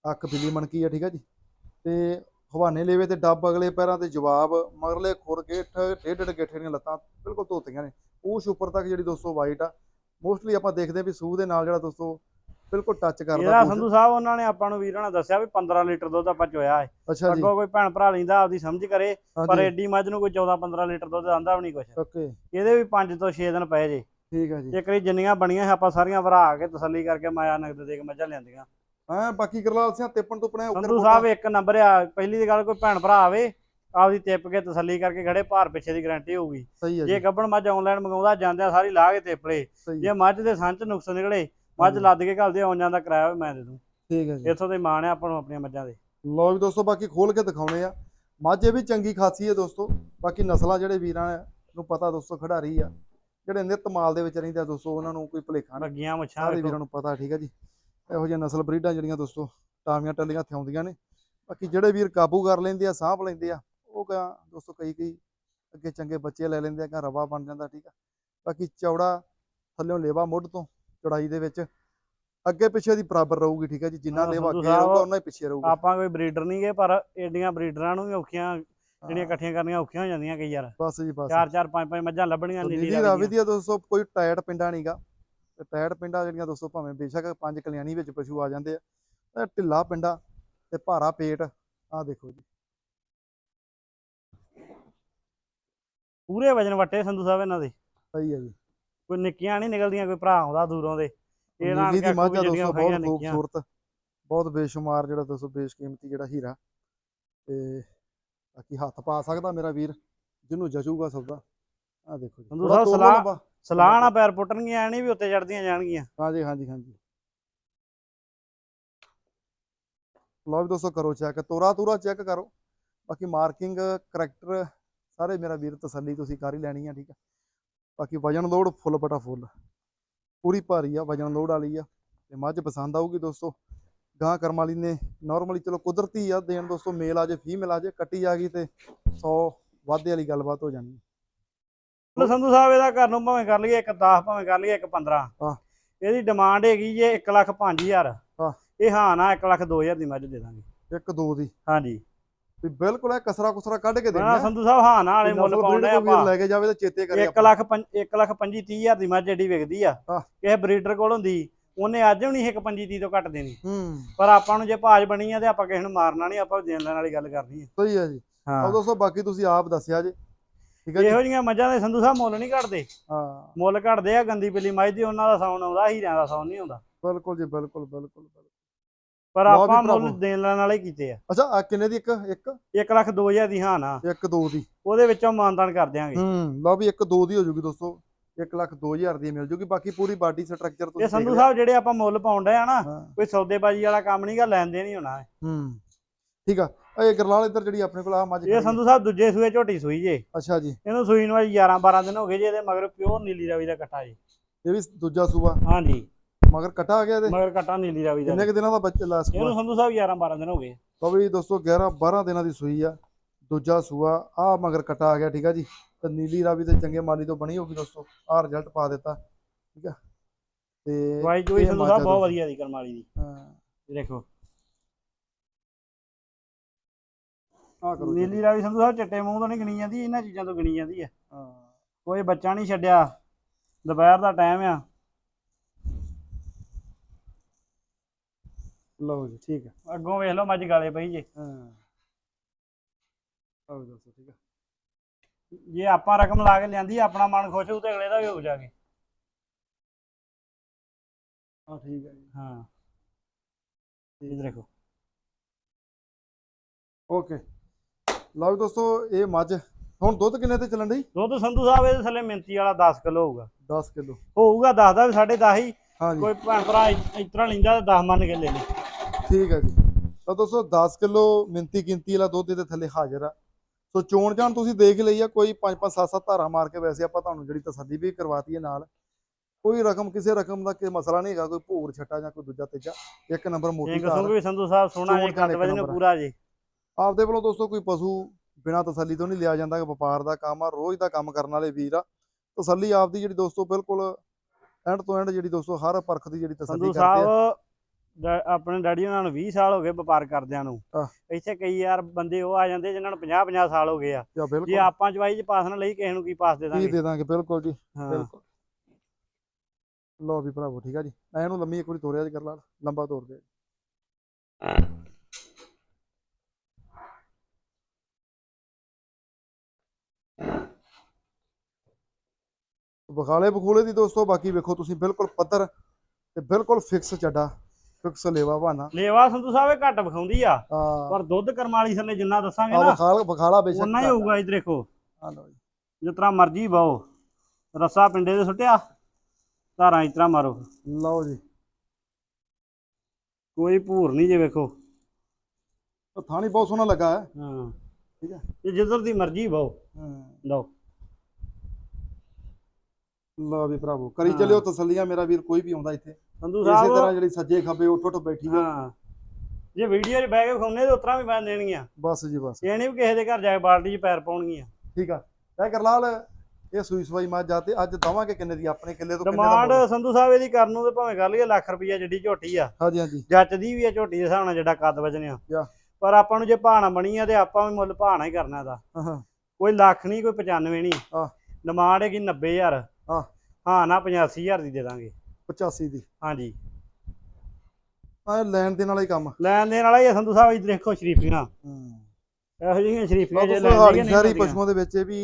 Speaker 1: ਅੱਖ ਬਿੱਲੀ ਮਣਕੀ ਆ, ਠੀਕ ਆ ਜੀ? ਤੇ ਹਵਾਨੇ ਲੇਵੇ ਤੇ ਡੱਬ, ਅਗਲੇ ਪੈਰਾਂ ਤੇ ਜਵਾਬ, ਮਗਰਲੇ ਖੁਰ ਗੇਠ ਡੇਢ ਡੇਢ ਗੇਠੇ ਦੀਆਂ ਲੱਤਾਂ ਬਿਲਕੁਲ ਧੋਤੀਆਂ ਨੇ। ਉਸ ਉੱਪਰ ਤੱਕ ਜਿਹੜੀ ਦੋਸਤੋ ਵਾਈਟ ਆ ਮੋਸਟਲੀ ਆਪਾਂ ਦੇਖਦੇ ਹਾਂ ਵੀ ਸੂਹ ਦੇ ਨਾਲ ਜਿਹੜਾ ਦੋਸਤੋ ਬਿਲਕੁਲ ਟੱਚ ਕਰਦਾ ਪੂਛ।
Speaker 2: ਸੰਧੂ ਸਾਹਿਬ ਉਹਨਾਂ ਨੇ ਆਪਾਂ ਨੂੰ ਵੀਰਾਂ ਨੇ ਦੱਸਿਆ ਵੀ 15 ਲੀਟਰ ਦੁੱਧ ਆਪਾਂ ਚੋਇਆ ਹੈ।
Speaker 1: ਅੱਛਾ ਜੀ।
Speaker 2: ਅੱਗੋਂ ਕੋਈ ਭੈਣ ਭਰਾ ਲੈਂਦਾ ਆਪਦੀ ਸਮਝ ਕਰੇ ਪਰ ਐਡੀ ਮੱਝ ਨੂੰ ਕੋਈ 14 15 ਲੀਟਰ ਦੁੱਧ ਆਂਦਾ ਵੀ ਨਹੀਂ ਕੁਛ।
Speaker 1: ਓਕੇ।
Speaker 2: ਇਹਦੇ ਵੀ 5 ਤੋਂ 6 ਦਿਨ ਪਏ ਜੇ।
Speaker 1: ਠੀਕ ਆ ਜੀ।
Speaker 2: ਇੱਕ ਵਾਰੀ ਜਿੰਨੀਆਂ ਬਣੀਆਂ ਆਪਾਂ ਸਾਰੀਆਂ ਭਰਾ ਕੇ ਤਸੱਲੀ ਕਰਕੇ ਮਾਇਆ ਨਗਦ ਦੇ ਕੇ ਮੱਝਾਂ ਲਿਆਂਦੀਆਂ।
Speaker 1: ਹਾਂ ਬਾਕੀ ਕਰਲਾਲ ਸਿੰਘ ਤਿੱਪਣ ਤੁਪਣੇ ਉੱਕਰ
Speaker 2: ਸੰਧੂ ਸਾਹਿਬ ਇੱਕ ਨੰਬਰ ਆ ਪਹਿਲੀ ਦੀ ਗੱਲ ਕੋਈ ਭੈਣ ਭਰਾ ਆਵੇ ਆਪਦੀ ਟਿੱਪ ਕੇ ਤਸੱਲੀ ਕਰਕੇ ਖੜੇ ਭਾਰ ਪਿੱਛੇ ਦੀ ਗਾਰੰਟੀ ਹੋਊਗੀ। ਜੇ ਗੱਬਣ ਮੱਝ ਆਨਲਾਈਨ ਮੰਗਾਉਂਦਾ ਜਾਂਦਿਆਂ ਸਾਰੀ ਲਾ ਕੇ
Speaker 1: ਸਹੀ
Speaker 2: ਜੇ ਮੱਝ ਦੇ ਸੰਚ ਨੁਕਸ ਨਿਕਲੇ ਮੱਝ। ਲੱਦ ਕੇ ਘਲਦੇ ਆਉਣ ਜਾਂਦਾ ਕਿਰਾਇਆ ਵੀ ਮੈਂ ਦੇ ਦੂੰ।
Speaker 1: ਠੀਕ ਆ ਜੀ।
Speaker 2: ਇੱਥੋਂ ਦੇ ਮਾਣ ਆ ਆਪਾਂ ਨੂੰ ਆਪਣੀਆਂ ਮੱਝਾਂ ਦੇ।
Speaker 1: ਵੀ ਦੋਸਤੋ ਬਾਕੀ ਖੋਲ ਕੇ ਦਿਖਾਉਣੇ ਆ। ਮਾਝੇ ਵੀ ਚੰਗੀ ਖਾਸੀ ਹੈ ਦੋਸਤੋ। ਬਾਕੀ ਨਸਲਾਂ ਜਿਹੜੇ ਵੀਰਾਂ ਨੂੰ ਪਤਾ ਦੋਸਤੋ ਖਿਡਾਰੀ ਆ ਜਿਹੜੇ ਨਿਤ ਮਾਲ ਦੇ ਵਿੱਚ ਰਹਿੰਦੇ ਆ ਦੋਸਤੋ ਉਹਨਾਂ ਨੂੰ ਕੋਈ ਭੁਲੇਖਾ ਨਹੀਂ
Speaker 2: ਲੱਗੀਆਂ ਮੁੱਛਾਂ
Speaker 1: ਸਾਰੇ ਵੀਰਾਂ ਨੂੰ ਪਤਾ ਠੀਕ ਹੈ ਜੀ। ਇਹੋ ਜਿਹੀਆਂ ਨਸਲ ਬਰੀਡਾਂ ਜਿਹੜੀਆਂ ਦੋਸਤੋ ਟਾਵੀਆਂ ਟੱਲੀਆਂ ਥਿਆਉਂਦੀਆਂ ਨੇ। ਬਾਕੀ ਜਿਹੜੇ ਵੀਰ ਕਾਬੂ ਕਰ ਲੈਂਦੇ ਆ ਸਾਂਭ ਲੈਂਦੇ ਆ ਉਹ ਕਾ ਦੋਸਤੋ ਕਈ ਕਈ ਅੱਗੇ ਚੰਗੇ ਬੱਚੇ ਲੈ ਲੈਂਦੇ ਆ ਘਰ ਰਵਾ ਬਣ ਜਾਂਦਾ ਠੀਕ ਆ। ਬਾਕੀ ਚੌੜਾ ਥੱਲਿਓਂ ਲੇਵਾ ਮੁੱਢ ਤੋਂ ਚੌੜਾਈ ਦੇ ਵਿੱਚ। ਅੱਗੇ ਪਿੱਛੇ ਦੀ ਬਰਾਬਰ ਰਹੂਗੀ ਠੀਕ ਹੈ ਜੀ। ਜਿੰਨਾ
Speaker 2: ਹਾਂ,
Speaker 1: ਲੇਵਾ
Speaker 2: ਸੰਧੂ
Speaker 1: ਅੱਗੇ
Speaker 2: ਸਾਹਿਬ,
Speaker 1: ਰਹੂਗਾ ਉਹਨਾਂ ਹੀ ਪਿੱਛੇ ਰਹੂਗਾ।
Speaker 2: ਆਪਾਂ ਕੋਈ ਬਰੀਡਰ ਨਹੀਂ ਗਏ ਪਰ ਏਡੀਆਂ ਬਰੀਡਰਾਂ ਨੂੰ ਵੀ ਔਖੀਆਂ ਜਿਹੜੀਆਂ ਇਕੱਠੀਆਂ ਕਰਨੀਆਂ ਔਖੀਆਂ ਹੋ ਜਾਂਦੀਆਂ ਕਈ ਯਾਰ
Speaker 1: ਬਸ ਜੀ ਬਸ।
Speaker 2: ਚਾਰ ਚਾਰ ਪੰਜ ਪੰਜ ਮੱਝਾਂ ਲੱਭਣੀਆਂ ਨੀਲੀ
Speaker 1: ਨੀਲੀ
Speaker 2: ਰਾਵੀ
Speaker 1: ਰਾਵੀ
Speaker 2: ਦੀਆਂ।
Speaker 1: ਦੋਸਤੋ ਕੋਈ ਟਾਇਰ ਪਿੰਡਾ ਨਹੀਂਗਾ ਤੇ ਟਾਇਰ ਪਿੰਡਾ ਜਿਹੜੀਆਂ ਦੋਸਤੋ ਭਾਵੇਂ ਬੇਸ਼ੱਕ ਪੰਜ ਕਲਿਆਣੀ ਵਿੱਚ ਪਸ਼ੂ ਆ ਜਾਂਦੇ ਆ ਤੇ ਢਿੱਲਾ ਪਿੰਡਾ ਤੇ ਭਾਰਾ ਪੇਟ ਆਹ ਦੇਖੋ ਜੀ।
Speaker 2: ਪੂਰੇ ਵਜਨ ਵੱਟੇ ਸੰਧੂ ਸਾਹਿਬ ਇਹਨਾਂ ਦੇ।
Speaker 1: ਸਹੀ ਹੈ ਜੀ।
Speaker 2: ਕੋਈ ਨਿੱਕੀਆਂ ਨਹੀਂ ਨਿਕਲਦੀਆਂ ਕੋਈ ਭਰਾ ਆਉਂਦਾ ਦੂਰੋਂ ਦੇ। ਇਹ ਨਾਲ
Speaker 1: ਨੀਲੀ ਦੀ ਮੱਝ ਆ ਦੋਸਤੋ ਬਹੁਤ ਖੂਬਸੂਰਤ ਬਹੁਤ ਬੇਸ਼ੁਮਾਰ ਜਿਹੜਾ ਦੋਸਤੋ ਬੇਸ਼ਕੀਮਤੀ ਜਿਹੜਾ ਹੀਰਾ। ਤੇ ਬਾਕੀ ਹੱਥ ਪਾ ਸਕਦਾ ਮੇਰਾ ਵੀਰ ਜਿਹਨੂੰ ਜਚੂਗਾ ਸੌਦਾ। ਆਹ ਦੇਖੋ ਜੀ ਤੋਲੋ
Speaker 2: ਸਲਾਹ-। ਸਲਾਹ ਨਾਲ ਪੈਰ ਪੁੱਟਣਗੀਆਂ ਐ ਨਹੀਂ ਵੀ ਉੱਤੇ ਚੜਦੀਆਂ ਜਾਣਗੀਆਂ।
Speaker 1: ਹਾਂਜੀ ਹਾਂਜੀ ਹਾਂਜੀ। ਲਓ ਵੀ ਦੋਸਤੋ ਕਰੋ ਚੈੱਕ ਤੋਰਾ ਤੂਰਾ ਚੈੱਕ ਕਰੋ। ਬਾਕੀ ਮਾਰਕਿੰਗ ਕਰੈਕਟਰ ਸਾਰੇ ਮੇਰਾ ਵੀਰ ਤਸੱਲੀ ਤੁਸੀਂ ਕਰ ਹੀ ਲੈਣੀ ਆ ਠੀਕ ਆ। ਬਾਕੀ ਵਜਨ ਲੋਡ ਫੁੱਲ ਬਟਾ ਫੁੱਲ ਪੂਰੀ ਭਾਰੀ ਆ ਵਜਨ ਲੋਡ ਵਾਲੀ ਆ ਤੇ ਮੱਝ ਪਸੰਦ ਆਊਗੀ ਦੋਸਤੋ। ਗਾਂ ਕਰਮ ਵਾਲੀ ਨੇ ਨਾਰਮਲੀ ਚਲੋ ਕੁਦਰਤੀ ਆ ਦੇਣ ਦੋਸਤੋ ਮੇਲ ਆ ਜੇ ਫੀਮੇਲ ਆ ਜੇ ਕੱਟੀ ਆ ਗਈ ਤੇ 100 ਵਾਧੇ ਵਾਲੀ ਗੱਲਬਾਤ ਹੋ ਜਾਣੀ।
Speaker 2: ਲੋ ਸੰਧੂ ਸਾਹਿਬ ਇਹਦਾ ਘਰ ਨੂੰ ਭਾਵੇਂ ਕਰ ਲਈਏ ਇੱਕ 10 ਭਾਵੇਂ ਕਰ ਲਈਏ ਇੱਕ 15
Speaker 1: ਹਾਂ।
Speaker 2: ਇਹਦੀ ਡਿਮਾਂਡ ਹੈਗੀ ਜੇ 1 ਲੱਖ 5000
Speaker 1: ਹਾਂ।
Speaker 2: ਇਹ ਹਾਂ ਨਾ 1 ਲੱਖ 2000 ਦੀ ਮੱਝ ਦੇ ਦਾਂਗੇ।
Speaker 1: ਇੱਕ ਦੋ ਦੀ।
Speaker 2: ਹਾਂਜੀ।
Speaker 1: ਵੀ ਬਿਲਕੁਲ ਇਹ ਕਸਰਾ ਕੁਸਰਾ ਕੱਢ ਕੇ ਦੇਣਾ
Speaker 2: ਸੰਧੂ ਸਾਹਿਬ ਹਾਂ ਨਾ ਵਾਲੇ ਮੁੱਲ ਪਾਉਂਦੇ ਆਪਾਂ।
Speaker 1: ਲੈ ਕੇ ਜਾਵੇ ਤਾਂ ਚੇਤੇ ਕਰੇ
Speaker 2: 1 ਲੱਖ 1 ਲੱਖ 25 30000 ਦੀ ਮੱਝ ਏਡੀ ਵਿਕਦੀ ਆ। ਕਿਸੇ ਬਰੀਡਰ ਕੋਲ ਹੁੰਦੀ ਉਹਨੇ ਅੱਜ ਵੀ ਨਹੀਂ ਇੱਕ 25 30 ਤੋਂ ਘੱਟ ਦੇਣੀ।
Speaker 1: ਹੂੰ।
Speaker 2: ਪਰ ਆਪਾਂ ਨੂੰ ਜੇ ਭਾਜ ਬਣੀ ਆ ਤੇ ਆਪਾਂ ਕਿਸੇ ਨੂੰ ਮਾਰਨਾ ਨਹੀਂ ਆਪਾਂ ਦੇਣ ਲੈਣ ਵਾਲੀ ਗੱਲ ਕਰਨੀ ਹੈ
Speaker 1: ਸਹੀ ਹੈ ਜੀ।
Speaker 2: ਹਾਂ।
Speaker 1: ਦੋਸਤੋ ਬਾਕੀ ਤੁਸੀਂ ਆਪ ਦੱਸਿਆ ਜੀ। ਠੀਕ ਹੈ
Speaker 2: ਇਹੋ ਜਿਹੀਆਂ ਮੱਝਾਂ ਦੇ ਸੰਧੂ ਸਾਹਿਬ ਮੁੱਲ ਨਹੀਂ ਘਟਦੇ।
Speaker 1: ਹਾਂ।
Speaker 2: ਮੁੱਲ ਘਟਦੇ ਆ ਗੰਦੀ ਪਿੱਲੀ ਮੱਝ ਦੀ ਉਹਨਾਂ ਦਾ ਸੌਣ ਆਉਂਦਾ ਹੀਰਿਆਂ ਦਾ ਸੌਣ ਨਹੀਂ ਆਉਂਦਾ।
Speaker 1: ਬਿਲਕੁਲ ਜੀ ਬਿਲਕੁਲ ਬਿਲਕੁਲ ਬਿਲਕੁਲ।
Speaker 2: ਪਰ
Speaker 1: ਲਓ ਵੀ
Speaker 2: ਆਪਾਂ ਮੁੱਲ
Speaker 1: ਭਰਾਵੋ।
Speaker 2: ਦੇਣ ਲੈਣ ਵਾਲੇ ਕੀਤੇ ਆ।
Speaker 1: ਅੱਛਾ ਆ ਕਿੰਨੇ ਦੀ? ਇੱਕ ਇੱਕ?
Speaker 2: 1 ਲੱਖ 2000 ਦੀ ਹਾਂ ਨਾ।
Speaker 1: ਇੱਕ ਦੋ ਦੀ।
Speaker 2: ਉਹਦੇ ਵਿੱਚੋਂ ਮਾਨਦਾਨ ਕਰ ਦਿਆਂਗੇ।
Speaker 1: ਹੂੰ ਲਓ ਵੀ ਇੱਕ ਦੋ ਦੀ ਹੋ ਜੂਗੀ ਦੋਸਤੋ। 1 ਲੱਖ 2000 ਦੀ ਮਿਲ ਜੂਗੀ। ਬਾਕੀ ਪੂਰੀ ਬਾਡੀ ਸਟਰਕਚਰ ਤੁਸੀਂ
Speaker 2: ਇਹ
Speaker 1: ਦੇਖ
Speaker 2: ਸੰਧੂ
Speaker 1: ਲਿਆ।
Speaker 2: ਸਾਹਿਬ ਜਿਹੜੇ ਆਪਾਂ ਮੁੱਲ ਪਾਉਣ ਡਏ ਆ ਨਾ
Speaker 1: ਹਾਂ।
Speaker 2: ਕੋਈ ਸੌਦੇਬਾਜ਼ੀ ਵਾਲਾ ਕੰਮ ਨਹੀਂਗਾ ਲੈਣ ਦੇ ਨਹੀਂ ਹੋਣਾ
Speaker 1: ਹੂੰ। ਠੀਕ ਆ। ਇਹ ਗਰਲਾਲ ਇੱਧਰ ਜਿਹੜੀ ਆਪਣੇ ਕੋਲ ਆ ਮੱਝ
Speaker 2: ਇਹ ਸੰਧੂ ਸਾਹਿਬ ਦੂਜੇ ਸੂਏ ਝੋਟੀ ਸੂਈ ਜੇ।
Speaker 1: ਅੱਛਾ ਜੀ।
Speaker 2: ਇਹਨੂੰ ਸੂਈ ਨੂੰ ਅਜੇ 11 12 ਦਿਨ ਹੋ ਗਏ ਜੇ ਇਹਦੇ ਮਗਰ ਪਿਓਰ ਨੀਲੀ ਰਾਵੀ ਦਾ ਕੱਟਾ ਜੀ।
Speaker 1: ਇਹ ਵੀ ਦੂਜਾ ਸੂਆ।
Speaker 2: ਹਾਂਜੀ।
Speaker 1: ਮਗਰ ਕਟਾ ਆ ਗਿਆ ਇਹਦੇ
Speaker 2: ਮਗਰ ਕੱਟਾ ਨੀਲੀ ਰਾਵੀ ਦਾ
Speaker 1: ਕਿੰਨੇ ਕੁ ਦਿਨਾਂ ਦਾ ਬੱਚਾ ਲਾਸਟ
Speaker 2: ਇਹਨੂੰ ਸੰਧੂ ਸਾਹਿਬ 11 12 ਦਿਨ ਹੋ ਗਏ।
Speaker 1: ਲਓ ਵੀ ਦੋਸਤੋ 11 12 ਦਿਨਾਂ ਦੀ ਸੂਈ ਆ। ਦੂਜਾ ਸੂਆ ਆ ਮਗਰ ਕਟਾ ਆ ਗਿਆ ਠੀਕ ਆ ਜੀ? ਤੇ ਨੀਲੀ ਰਾਵੀ ਤੇ ਚੰਗੇ ਮਾਲੀ ਤੋਂ ਬਣੀ ਹੋਗੀ ਦੋਸਤੋ। ਆ ਰਿਜ਼ਲਟ ਪਾ ਦਿੱਤਾ ਠੀਕ ਆ? ਤੇ
Speaker 2: ਵਾਈ ਜੋਈ ਸੰਧੂ
Speaker 1: ਆ
Speaker 2: ਸਾਹਿਬ ਬਹੁਤ। ਵਧੀਆ ਦੀ ਕਰਮਾਲੀ ਦੀ।
Speaker 1: ਹਾਂ।
Speaker 2: ਇਹ ਦੇਖੋ।
Speaker 1: ਆ ਕਰੋ।
Speaker 2: ਨੀਲੀ ਰਾਵੀ ਸੰਧੂ ਸਾਹਿਬ ਚਿੱਟੇ ਮੂੰਹ ਤੋਂ ਨਹੀਂ ਗਿਣੀ ਜਾਂਦੀ ਇਹਨਾਂ ਚੀਜ਼ਾਂ ਤੋਂ ਗਿਣੀ ਜਾਂਦੀ ਹੈ
Speaker 1: ਹਾਂ।
Speaker 2: ਕੋਈ ਬੱਚਾ ਨਹੀਂ ਛੱਡਿਆ। ਦੁਪਹਿਰ ਦਾ ਟਾਈਮ ਆ।
Speaker 1: ਲਓ ਜੀ ਠੀਕ ਆ
Speaker 2: ਅੱਗੋਂ ਵੇਖ ਲਓ ਮੱਝ ਗਾਲੇ ਪਈ ਜੇ।
Speaker 1: ਹਾਂ। ਆਓ ਦੋਸਤੋ ਠੀਕ ਆ
Speaker 2: ਜੇ ਆਪਾਂ ਰਕਮ ਲਾ ਕੇ ਲਿਆਂਦੀ ਆਪਣਾ ਮਨ ਖੁਸ਼ ਹੋਊ ਤੇ ਅਗਲੇ ਦਾ ਵੀ ਹੋ ਜਾਗੇ
Speaker 1: ਆ ਠੀਕ ਆ ਜੀ।
Speaker 2: ਹਾਂ। ਇਹ ਦੇਖੋ
Speaker 1: ਓਕੇ। ਲਓ ਦੋਸਤੋ ਇਹ ਮੱਝ। ਹੁਣ ਦੁੱਧ ਕਿੰਨੇ ਤੇ ਚੱਲਣ ਡਈ?
Speaker 2: ਦੁੱਧ ਸੰਧੂ ਸਾਹਿਬ ਇਹਦੇ ਥੱਲੇ ਮਿੰਤੀ ਵਾਲਾ 10 ਕਿਲੋ ਹੋਊਗਾ।
Speaker 1: 10 ਕਿਲੋ।
Speaker 2: ਹੋਊਗਾ 10 ਦਾ ਵੀ 10.5 ਹੀ। ਕੋਈ ਭੈਣ ਭਰਾ ਇਸ ਤਰ੍ਹਾਂ ਲੈਂਦਾ ਤਾਂ 10 ਮੰਨ ਕੇ ਲੈ ਲਈ
Speaker 1: ਠੀਕ ਹੈ ਜੀ। ਤਾਂ ਦੋਸਤੋ 10 ਕਿਲੋ ਮਿੰਤੀ ਗਿਣਤੀ ਵਾਲਾ ਦੁੱਧ ਇਹਦੇ ਥੱਲੇ ਹਾਜ਼ਰ ਆ। ਸੋ ਚੋਣ ਜਾਣ ਤੁਸੀਂ ਦੇਖ ਲਈ ਆ ਕੋਈ 5-5 7-7 ਧਾਰਾਂ ਮਾਰ ਕੇ ਵੈਸੇ ਆਪਾਂ ਤੁਹਾਨੂੰ ਜਿਹੜੀ ਤਸੱਲੀ ਵੀ ਕਰਵਾਤੀ ਹੈ ਨਾਲ। ਕੋਈ ਰਕਮ ਕਿਸੇ ਰਕਮ ਦਾ ਕੋਈ ਮਸਲਾ ਨਹੀਂ ਹੈਗਾ ਕੋਈ ਭੂਰ ਛੱਟਾ ਜਾਂ ਕੋਈ ਦੂਜਾ ਤੀਜਾ ਇੱਕ ਨੰਬਰ ਮੋਟੀ ਧਾਰ
Speaker 2: ਸੁੰਗ ਵੀ ਸੰਧੂ ਸਾਹਿਬ ਸੋਹਣਾ ਜੇ ਕੱਟ
Speaker 1: ਇੱਕ
Speaker 2: ਵਜੇ ਨੂੰ
Speaker 1: ਨੰਬਰ ਆ।
Speaker 2: ਪੂਰਾ ਜੇ।
Speaker 1: ਆਪਦੇ ਵੱਲੋਂ ਦੋਸਤੋ ਕੋਈ ਪਸ਼ੂ ਬਿਨਾਂ ਤਸੱਲੀ ਤੋਂ ਨਹੀਂ ਲਿਆ ਜਾਂਦਾ ਕਿ ਵਪਾਰ ਦਾ ਕੰਮ ਆ ਰੋਜ਼ ਦਾ ਕੰਮ ਕਰਨ ਵਾਲੇ ਵੀਰ ਆ। ਤਸੱਲੀ ਆਪਦੀ ਜਿਹੜੀ ਦੋਸਤੋ ਬਿਲਕੁਲ ਐਂਡ ਤੋਂ ਐਂਡ ਜਿਹੜੀ ਦੋਸਤੋ ਹਰ ਪਰਖ ਦੀ ਜਿਹੜੀ ਤਸੱਲੀ ਕਰਦੇ ਆ।
Speaker 2: ਆਪਣੇ ਡੈਡੀ ਉਹਨਾਂ ਨੂੰ 20 ਸਾਲ ਹੋ ਗਏ ਵਪਾਰ ਕਰਦਿਆਂ ਨੂੰ। ਇੱਥੇ ਕਈ ਯਾਰ ਬੰਦੇ ਉਹ ਆ ਜਾਂਦੇ ਜਿਨ੍ਹਾਂ ਨੂੰ 50 50 ਸਾਲ ਹੋ ਗਏ ਆ।
Speaker 1: ਜਾਂ
Speaker 2: ਆਪਾਂ ਚਵਾਈ ਚ ਪਾਸ ਨਾ ਲਈ ਕਿਸੇ ਨੂੰ ਕੀ ਪਾਸ ਦੇ
Speaker 1: ਕੀ
Speaker 2: ਦਾਂਗੇ?
Speaker 1: ਦੇ ਦਾਂਗੇ? ਬਿਲਕੁਲ ਜੀ ਬਿਲਕੁਲ। ਲਓ ਵੀ ਭਰਾਵੋ ਠੀਕ ਆ ਜੀ। ਮੈਂ ਇਹਨੂੰ ਲੰਮੀ ਇੱਕ ਵਾਰੀ ਤੋਰਿਆ ਜੀ ਕਰ ਲਾ ਲੰਬਾ ਤੋਰ ਦੇ ਬਖਾਲੇ ਬਖੂਲੇ ਦੀ ਦੋਸਤੋ ਬਾਕੀ ਵੇਖੋ ਤੁਸੀਂ ਬਿਲਕੁਲ ਪੱਧਰ ਤੇ ਬਿਲਕੁਲ ਫਿਕਸ ਚੱਡਾ। ਫਿਕਸ ਲੇਵਾ ਬਹਾਨਾ।
Speaker 2: ਲੇਵਾ ਸੰਧੂ ਸਾਹਿਬ ਇਹ ਘੱਟ ਵਿਖਾਉਂਦੀ ਆ। ਪਰ ਦੁੱਧ ਕਰਮਾਲੀ ਥੱਲੇ ਜਿੰਨਾ ਦੱਸਾਂਗੇ
Speaker 1: ਆ
Speaker 2: ਨਾ
Speaker 1: ਬਖਾਲ ਬਖਾਲਾ ਬੇਸ਼ੱਕ
Speaker 2: ਉਨਾ ਹੀ ਹੋਊਗਾ ਇਧਰ ਦੇਖੋ।
Speaker 1: ਆ ਲਓ ਜੀ।
Speaker 2: ਜਿਸ ਤਰ੍ਹਾਂ ਮਰਜ਼ੀ ਬਾਓ ਰੱਸਾ ਪਿੰਡੇ ਦੇ ਸੁੱਟਿਆ ਧਾਰਾਂ ਇਸ ਤਰ੍ਹਾਂ ਮਾਰੋ।
Speaker 1: ਲਓ ਜੀ।
Speaker 2: ਕੋਈ ਭੂਰ ਨਹੀਂ ਜੇ ਵੇਖੋ।
Speaker 1: ਉਹ ਥਾਣੀ ਬਹੁਤ ਸੋਹਣਾ ਲੱਗਾ ਹੈ।
Speaker 2: ਹਾਂ।
Speaker 1: ਠੀਕ ਹੈ।
Speaker 2: ਇਹ ਜਿੱਧਰ ਦੀ ਮਰਜ਼ੀ ਬਾਓ
Speaker 1: ਹਾਂ।
Speaker 2: ਲਓ।
Speaker 1: ਲਓ ਵੀ ਭਰਾਵੋ ਕਰੀ
Speaker 2: ਹਾਂ।
Speaker 1: ਚੱਲਿਓ ਤਸੱਲੀਆਂ ਮੇਰਾ ਵੀਰ ਕੋਈ ਵੀ ਆਉਂਦਾ ਇੱਥੇ।
Speaker 2: ਸੰਧੂ
Speaker 1: ਇਸੇ ਤਰ੍ਹਾਂ ਜਿਹੜੀ ਸੱਜੇ ਖੱਬੇ ਉੱਠ ਉੱਠ ਬੈਠੀ ਆ।
Speaker 2: ਹਾਂ। ਜੇ ਵੀਡੀਓ 'ਚ ਬਹਿ ਕੇ ਵਿਖਾਉਂਦੇ ਤਾਂ ਉਤਰਾ ਵੀ ਬਣ ਦੇਣਗੀਆਂ।
Speaker 1: ਬਸ ਜੀ ਬਸ।
Speaker 2: ਇਹ ਨਹੀਂ ਵੀ ਕਿਸੇ ਦੇ ਘਰ ਜਾ ਕੇ ਬਾਲਟੀ 'ਚ ਪੈਰ ਪਾਉਣਗੀਆਂ।
Speaker 1: ਠੀਕ ਆ। ਇਹ ਕਰਲਾਲ ਇਹ ਸੂਈ ਸਵਾਈ ਮੱਝ ਆ ਤੇ ਅੱਜ ਦਵਾਂਗੇ ਕਿੰਨੇ ਦੀ ਆਪਣੇ ਕਿੱਲੇ ਤੋਂ ਕਿੰਨੇ ਦਾ
Speaker 2: ਡਿਮਾਂਡ
Speaker 1: ਮੁੱਲ?
Speaker 2: ਸੰਧੂ ਸਾਹਿਬ ਇਹਦੀ ਕਰਨ ਨੂੰ ਤੇ ਭਾਵੇਂ ਕਰ ਲਈਏ ਲੱਖ ਰੁਪਈਆ ਜਿੱਡੀ ਝੋਟੀ ਆ।
Speaker 1: ਹਾਂਜੀ ਹਾਂਜੀ।
Speaker 2: ਜੱਚਦੀ ਵੀ ਆ ਝੋਟੀ ਦੇ ਹਿਸਾਬ ਨਾਲ ਜਿਹੜਾ ਕੱਦ ਵਜਨਿਆ
Speaker 1: ਯਾ।
Speaker 2: ਪਰ ਆਪਾਂ ਨੂੰ ਜੇ ਭਾਣਾ ਬਣੀ ਆ ਤੇ ਆਪਾਂ ਵੀ ਮੁੱਲ ਭਾਣਾ ਹੀ ਕਰਨਾ ਦਾ
Speaker 1: ਹਾਂ, ਹਾਂ।
Speaker 2: ਕੋਈ ਲੱਖ ਨਹੀਂ ਕੋਈ 95 ਨਹੀਂ।
Speaker 1: ਆਹ।
Speaker 2: ਡਿਮਾਂਡ ਹੈਗੀ 90000
Speaker 1: ਆਹ।
Speaker 2: ਹਾਂ। ਨਾ 85000 ਦੀ ਦੇ ਦਾਂਗੇ।
Speaker 1: 85 ਦੀ।
Speaker 2: ਹਾਂਜੀ।
Speaker 1: ਆ ਲੈਣ ਦੇਣ ਵਾਲਾ ਹੀ ਕੰਮ
Speaker 2: ਲੈਣ ਦੇਣ ਵਾਲਾ ਹੀ ਆ ਸੰਧੂ ਸਾਹਿਬ ਇੱਧਰ ਦੇਖੋ ਸ਼ਰੀਫੀਆਂ
Speaker 1: ਹੂੰ।
Speaker 2: ਇਹੋ ਜਿਹੀਆਂ ਸ਼ਰੀਫੀਆਂ ਜੇ ਲੈਣ
Speaker 1: ਸਾਰੀ। ਪਸ਼ੂਆਂ ਦੇ ਵਿੱਚ ਇਹ ਵੀ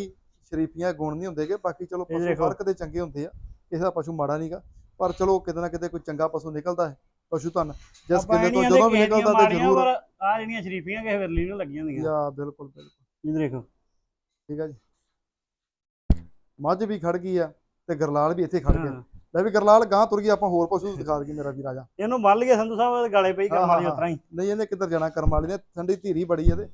Speaker 1: ਸ਼ਰੀਫੀਆਂ ਗੁਣ ਨਹੀਂ ਹੁੰਦੇਗੇ ਬਾਕੀ ਚਲੋ
Speaker 2: ਇਹ
Speaker 1: ਪਸ਼ੂ। ਫ਼ਰਕ ਦੇ ਚੰਗੇ ਹੁੰਦੇ ਆ ਕਿਸੇ ਦਾ ਪਸ਼ੂ ਮਾੜਾ ਨਹੀਂਗਾ ਪਰ ਚਲੋ ਕਿਤੇ ਨਾ ਕਿਤੇ ਕੋਈ ਚੰਗਾ ਪਸ਼ੂ ਨਿਕਲਦਾ ਹੈ ਪਸ਼ੂ ਧਨ। ਜਿਸ
Speaker 2: ਇਹ
Speaker 1: ਤੋਂ ਜਦੋਂ ਵੀ ਨਿਕਲਦਾ ਤੇ ਜ਼ਰੂਰ।
Speaker 2: ਆ ਜਿਹੜੀਆਂ ਸ਼ਰੀਫੀਆਂ ਕਿਸੇ ਵਿਰਲੀ ਨੂੰ ਲੱਗੀਆਂ ਹੁੰਦੀਆਂ।
Speaker 1: ਯਾ ਬਿਲਕੁਲ ਬਿਲਕੁਲ।
Speaker 2: ਇੱਧਰ ਦੇਖੋ।
Speaker 1: ਠੀਕ ਆ ਜੀ। ਮੱਝ ਵੀ ਖੜ ਗਈ ਆ ਤੇ ਗਰਲਾਲ ਵੀ ਇੱਥੇ ਖੜ ਗਿਆ। ਲੈ ਵੀ ਗਰਲਾਲ ਗਾਂ ਤੁਰ ਗਈ ਆਪਾਂ ਹੋਰ ਪਸ਼ੂ ਦਿਖਾ ਦਈਏ ਮੇਰਾ ਵੀਰ ਰਾਜਾ
Speaker 2: ਇਹਨੂੰ ਬੰਨ ਲਈਏ ਸੰਧੂ ਸਾਹਿਬ ਗਾਲੇ ਪਈ
Speaker 1: ਹਾਂ,
Speaker 2: ਕਰਨ ਵਾਲੀ ਉਤਰਾ ਹੀ।
Speaker 1: ਨਹੀਂ ਇਹਨੇ ਕਿੱਧਰ ਜਾਣਾ ਕਰਮ ਵਾਲੀ ਨੇ? ਠੰਡੀ ਧੀਰੀ ਬੜੀ ਇਹਦੇ।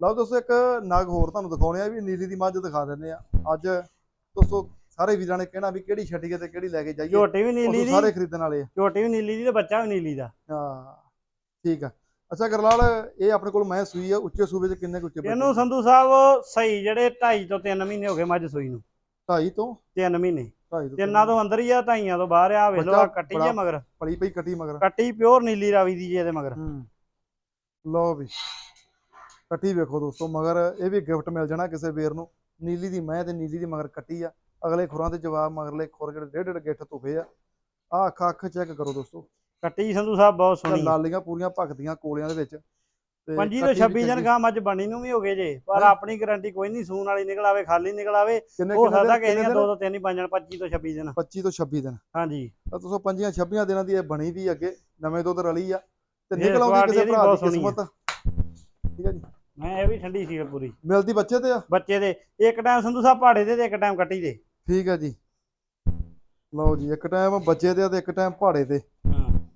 Speaker 1: ਲਓ ਦੋਸਤੋ ਇੱਕ ਨਗ ਹੋਰ ਤੁਹਾਨੂੰ ਦਿਖਾਉਣੇ ਆ ਵੀ ਨੀਲੀ ਦੀ ਮੱਝ ਦਿਖਾ ਦਿੰਦੇ ਆ। ਅੱਜ ਦੋਸਤੋ ਸਾਰੇ ਵੀਰਾਂ ਨੇ ਕਹਿਣਾ ਵੀ ਕਿਹੜੀ ਛੱਡੀਏ ਤੇ ਕਿਹੜੀ ਲੈ ਕੇ ਜਾਈਏ।
Speaker 2: ਝੋਟੀ ਵੀ ਨੀਲੀ ਦੀ।
Speaker 1: ਸਾਰੇ ਖਰੀਦਣ ਵਾਲੇ ਆ।
Speaker 2: ਝੋਟੀ ਵੀ ਨੀਲੀ ਦੀ ਤੇ ਬੱਚਾ ਵੀ ਨੀਲੀ ਦਾ।
Speaker 1: ਹਾਂ ਠੀਕ ਆ। ਅੱਛਾ ਗਰਲਾਲ ਇਹ ਆਪਣੇ ਕੋਲ ਮੈਂ ਸੂਈ ਆ ਉੱਚੇ ਸੂਬੇ 'ਚ ਕਿੰਨੇ ਉੱਚੇ?
Speaker 2: ਇਹਨੂੰ ਸੰਧੂ ਸਾਹਿਬ ਸਹੀ ਜਿਹੜੇ 2.5 ਤੋਂ 3 ਮਹੀਨੇ ਹੋ ਗਏ ਮੱਝ ਸੂਈ ਨੂੰ।
Speaker 1: ਢਾਈ ਤੋਂ?
Speaker 2: 3 ਮਹੀਨੇ।
Speaker 1: ਢਾਈ ਤੋਂ
Speaker 2: ਤਿੰਨਾਂ ਤੋਂ ਅੰਦਰ ਹੀ ਆ ਢਾਈਆਂ ਤੋਂ ਬਾਹਰ ਆ ਵੇਖ
Speaker 1: ਬੱਚਾ
Speaker 2: ਆਹ ਕੱਟੀ ਜੇ ਮਗਰ।
Speaker 1: ਪਲੀ ਪਈ ਕੱਟੀ ਮਗਰ।
Speaker 2: ਕੱਟੀ ਪਿਓਰ ਨੀਲੀ ਰਾਵੀ ਦੀ ਜੇ ਇਹਦੇ ਮਗਰ।
Speaker 1: ਹੂੰ। ਲਓ ਵੀ। ਕੱਟੀ ਵੇਖੋ ਦੋਸਤੋ ਮਗਰ ਇਹ ਵੀ ਗਿਫਟ ਮਿਲ ਜਾਣਾ ਕਿਸੇ ਵੀਰ ਨੂੰ। ਨੀਲੀ ਦੀ ਮੈਂ ਤੇ ਨੀਲੀ ਦੀ ਮਗਰ ਕੱਟੀ ਆ। ਅਗਲੇ ਖੁਰਾਂ ਦੇ ਜਵਾਬ ਮਗਰਲੇ ਖੁਰ ਜਿਹੜੇ ਡੇਢ ਡੇਢ ਗਿੱਠ ਧੁਫੇ ਆ। ਆ ਅੱਖ ਅੱਖ ਚੈੱਕ ਕਰੋ ਦੋਸਤੋ।
Speaker 2: ਕੱਟੀ ਸੰਧੂ ਸਾਹਿਬ ਬਹੁਤ ਸੋਹਣੀ।
Speaker 1: ਲਾਲੀਆਂ ਪੂਰੀਆਂ ਭਖਦੀਆਂ ਕੋਲਿਆਂ ਦੇ ਵਿੱਚ।
Speaker 2: 25 ਤੋਂ
Speaker 1: ਕੱਟੀ ਵੀ
Speaker 2: 26 ਦਿਨ
Speaker 1: ਚੰਗੀ।
Speaker 2: ਗਾਂ ਮੱਝ ਬਣੀ ਨੂੰ ਵੀ ਹੋ ਗਏ ਜੇ ਪਰ? ਆਪਣੀ ਗਾਰੰਟੀ ਕੋਈ ਨਹੀਂ ਸੂਣ ਵਾਲੀ ਨਿਕਲ ਆਵੇ ਖਾਲੀ ਨਿਕਲ ਆਵੇ ਹੋ ਸਕਦਾ ਕਿਸੇ ਦੀਆਂ ਦੋ ਤੋਂ ਤਿੰਨ ਹੀ ਜਾਣ 25 ਤੋਂ 26 ਦਿਨ।
Speaker 1: 25 ਤੋਂ 26 ਦਿਨ।
Speaker 2: ਹਾਂਜੀ।
Speaker 1: ਤਾਂ ਤੁਸੀਂ ਪੰਜੀਆਂ 26 ਦਿਨਾਂ ਦੀ ਇਹ ਬਣੀ ਵੀ ਅੱਗੇ ਨਵੇਂ ਦੁੱਧ ਰਲੀ ਆ ਤੇ ਨਿਕਲ ਆਉਂਦੀ ਕਿਸੇ ਭਰਾ ਦੀ। ਕਿਸਮਤ। ਠੀਕ ਹੈ ਜੀ।
Speaker 2: ਮੈਂ ਇਹ ਵੀ ਠੰਡੀ ਸੀ ਪੂਰੀ।
Speaker 1: ਮਿਲਦੀ ਬੱਚੇ ਤੇ ਆ।
Speaker 2: ਬੱਚੇ ਦੇ। ਇੱਕ ਟਾਈਮ ਸੰਧੂ ਸਾਹਿਬ ਪਹਾੜੇ ਦੇ ਤੇ ਇੱਕ ਟਾਈਮ ਕੱਟੀ ਦੇ।
Speaker 1: ਠੀਕ ਹੈ ਜੀ। ਲਓ ਜੀ ਇੱਕ ਟਾਈਮ ਬੱਚੇ ਆ ਤੇ ਇੱਕ ਟਾਈਮ ਪਹਾੜੇ ਤੇ।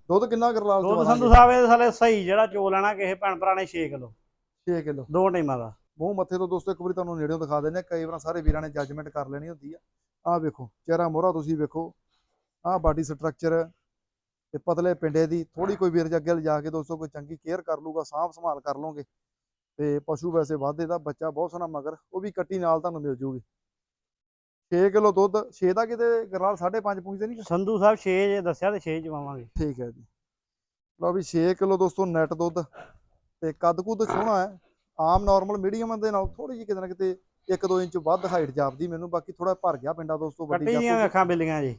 Speaker 1: ਦੁੱਧ ਕਿੰਨਾ ਕਰਲਾਲ
Speaker 2: ਦੁੱਧ ਸੰਧੂ ਸਾਹਿਬ ਇਹਦੇ ਸਾਲੇ ਸਹੀ ਜਿਹੜਾ ਚੋ ਲੈਣਾ ਕਿਸੇ ਭੈਣ ਭਰਾ ਨੇ 6 ਕਿਲੋ।
Speaker 1: 6 ਕਿਲੋ।
Speaker 2: ਦੋ ਟਾਈਮਾਂ ਦਾ।
Speaker 1: ਮੂੰਹ ਮੱਥੇ ਤੋਂ ਦੋਸਤੋ ਇੱਕ ਵਾਰੀ ਤੁਹਾਨੂੰ ਨੇੜਿਓਂ ਦਿਖਾ ਦਿੰਦੇ ਆ ਕਈ ਵਾਰ ਸਾਰੇ ਵੀਰਾਂ ਨੇ ਜੱਜਮੈਂਟ ਕਰ ਲੈਣੀ ਹੁੰਦੀ ਆ। ਆਹ ਵੇਖੋ ਚਿਹਰਾ ਮੋਹਰਾ ਤੁਸੀਂ ਵੇਖੋ। ਆਹ ਬਾਡੀ ਸਟਰਕਚਰ ਤੇ ਪਤਲੇ ਪਿੰਡੇ ਦੀ ਥੋੜੀ ਕੋਈ ਵੀਰ ਜੇ ਅੱਗੇ ਲਿਜਾ ਕੇ ਦੋਸਤੋ ਕੋਈ ਚੰਗੀ ਕੇਅਰ ਕਰ ਲੂਗਾ ਸਾਂਭ ਸੰਭਾਲ ਕਰ ਲਓਗੇ ਤੇ ਪਸ਼ੂ ਵੈਸੇ ਵਾਧੇ ਦਾ ਬੱਚਾ ਬਹੁਤ ਸੋਹਣਾ ਮਗਰ ਉਹ ਵੀ ਕੱਟੀ ਨਾਲ ਤੁਹਾਨੂੰ ਮਿਲ ਜੂਗੀ। 6 ਕਿਲੋ ਦੁੱਧ 6 ਦਾ ਕਿਤੇ ਗਰਾਲ 5.5 ਪੁੰਜਦੇ ਨਹੀਂ
Speaker 2: ਸੰਧੂ ਸਾਹਿਬ 6 ਜੇ ਦੱਸਿਆ ਤੇ 6 ਚਵਾਵਾਂਗੇ।
Speaker 1: ਠੀਕ ਹੈ ਜੀ। ਲਓ ਵੀ 6 ਕਿਲੋ ਦੋਸਤੋ ਨੈਟ ਦੁੱਧ ਤੇ ਕੱਦ ਕੁੱਦ ਸੋਹਣਾ ਹੈ। ਆਮ ਨਾਰਮਲ ਮੀਡੀਅਮ ਦੇ ਨਾਲ ਥੋੜੀ ਜਿਹੀ ਕਿਤੇ ਨਾ ਕਿਤੇ 1-2 ਇੰਚ ਵੱਧ ਹਾਈਟ ਜਾਪਦੀ ਮੈਨੂੰ ਬਾਕੀ ਥੋੜਾ ਭਰ ਗਿਆ ਪਿੰਡਾ ਦੋਸਤੋ ਵੱਡੀ ਜਾਪਦੀ
Speaker 2: ਵੇਖਾਂ ਬਿੱਲੀਆਂ ਜੀ।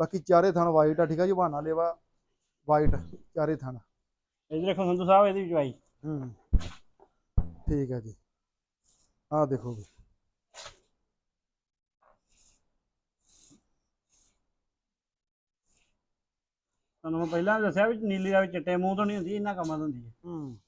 Speaker 1: ਬਾਕੀ ਚਾਰੇ ਥਣ ਵਾਈਟ ਆ ਠੀਕ ਆ ਜੀ ਬਹਾਨਾ ਲੇਵਾ ਵਾਈਟ ਚਾਰੇ ਥਣ।
Speaker 2: ਇਧਰ ਦੇਖੋ ਸੰਧੂ ਸਾਹਿਬ ਇਹਦੀ ਚਵਾਈ।
Speaker 1: ਹੂੰ। ਠੀਕ ਹੈ ਜੀ। ਆਹ ਦੇਖੋ ਵੀ।
Speaker 2: ਤੁਹਾਨੂੰ ਮੈਂ ਪਹਿਲਾਂ ਵੀ ਦੱਸਿਆ ਵੀ ਨੀਲੀ ਦਾ ਵੀ ਚਿੱਟੇ ਮੂੰਹ ਤੋਂ ਨਹੀਂ ਹੁੰਦੀ ਇਹਨਾਂ ਕੰਮਾਂ ਤੋਂ ਹੁੰਦੀ ਹੈ।
Speaker 1: ਹੂੰ।